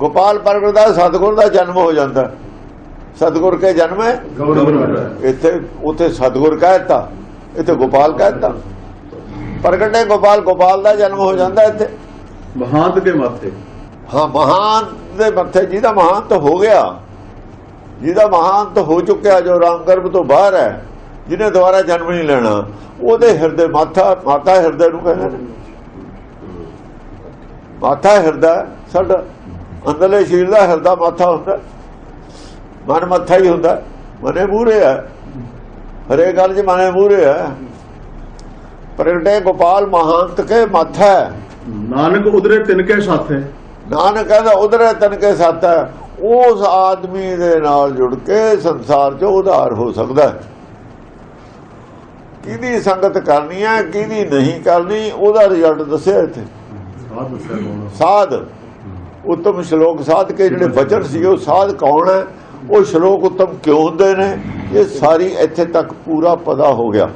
ਗੋਪਾਲ ਪ੍ਰਗਟ ਦਾ ਸਤਗੁਰ ਦਾ ਜਨਮ ਹੋ ਜਾਂਦਾ। ਸਤਗੁਰ ਕੇ ਜਨਮ ਹੈ? ਇੱਥੇ ਉੱਥੇ ਸਤਗੁਰ ਕਹਿਤਾ ਇੱਥੇ ਗੋਪਾਲ ਕਹਿਤਾ ਪ੍ਰਗਟੇ ਗੋਪਾਲ ਗੋਪਾਲ ਦਾ ਜਨਮ ਹੋ ਜਾਂਦਾ ਇੱਥੇ। ਮਹਾਂਤ ਕੇ ਮਾਥੇ। ਹਾਂ ਮਹਾਨ ਦੇ ਮੱਥੇ ਜਿਹਦਾ ਮਹਾਨਤ ਹੋ ਗਿਆ ਜਿਹਦਾ ਮਹਾਨਤ ਹੋ ਚੁੱਕਿਆ ਜੋ ਰਾਮ ਗਰਭ ਤੋਂ ਬਾਹਰ ਹੈ ਜਿਹਨੇ ਦੁਬਾਰਾ ਜਨਮ ਨਹੀਂ ਲੈਣਾ ਉਹਦੇ ਹਿਰਦੇ ਮਾਥਾ ਮਾਤਾ ਹਿਰਦੇ ਨੂੰ ਕਹਿੰਦੇ ਨੇ। ਮਾਥਾ ਹਿਰਦਾ ਸਾਡਾ ਅੰਦਰਲੇ ਸ਼ਰੀਰ ਦਾ ਹਿਰਦਾ ਮਾਥਾ ਹੁੰਦਾ। ਮਨ ਮੱਥਾ ਹੀ ਹੁੰਦਾ। ਮਨੇ ਮੂਰੇ ਹੈ ਹਰੇ ਗੱਲ 'ਚ ਮਨੇ ਮੂਰੇ ਹੈ ਪ੍ਰਗਟੇ ਗੋਪਾਲ ਮਹਾਂਤ ਕੇ ਮਾਥਾ ਹੈ। ਨਾਨਕ ਉਦਰੇ ਤਿਨਕੇ ਸਾਥੇ ਨਾਨਕ ਕਹਿੰਦਾ ਉਧਰ ਤਨ ਕੇ ਸਾਥ ਹੈ। ਉਸ ਆਦਮੀ ਦੇ ਨਾਲ ਜੁੜ ਕੇ ਸੰਸਾਰ 'ਚ ਉਧਾਰ ਹੋ ਸਕਦਾ ਹੈ। ਕਿਹਦੀ ਸੰਗਤ ਕਰਨੀ ਹੈ ਕਿਹਦੀ ਨਹੀਂ ਕਰਨੀ ਉਹਦਾ ਰਿਜ਼ਲਟ ਦੱਸਿਆ ਇੱਥੇ। ਸਾਧ। ਉੱਤਮ ਸ਼ਲੋਕ ਸਾਧ ਕੇ ਜਿਹੜੇ ਵਚਨ ਸੀ, ਉਹ ਸਾਧ ਕੌਣ ਹੈ? ਉਹ ਸ਼ਲੋਕ ਉਤਮ ਕਿਉਂ ਹੁੰਦੇ ਨੇ? ਇਹ ਸਾਰੀ ਇੱਥੇ ਤੱਕ ਪੂਰਾ ਪਤਾ ਹੋ ਗਿਆ।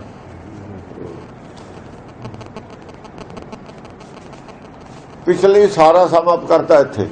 ਪਿਛਲੇ ਸਾਰਾ ਸਮਾਪ ਕਰਤਾ ਇੱਥੇ।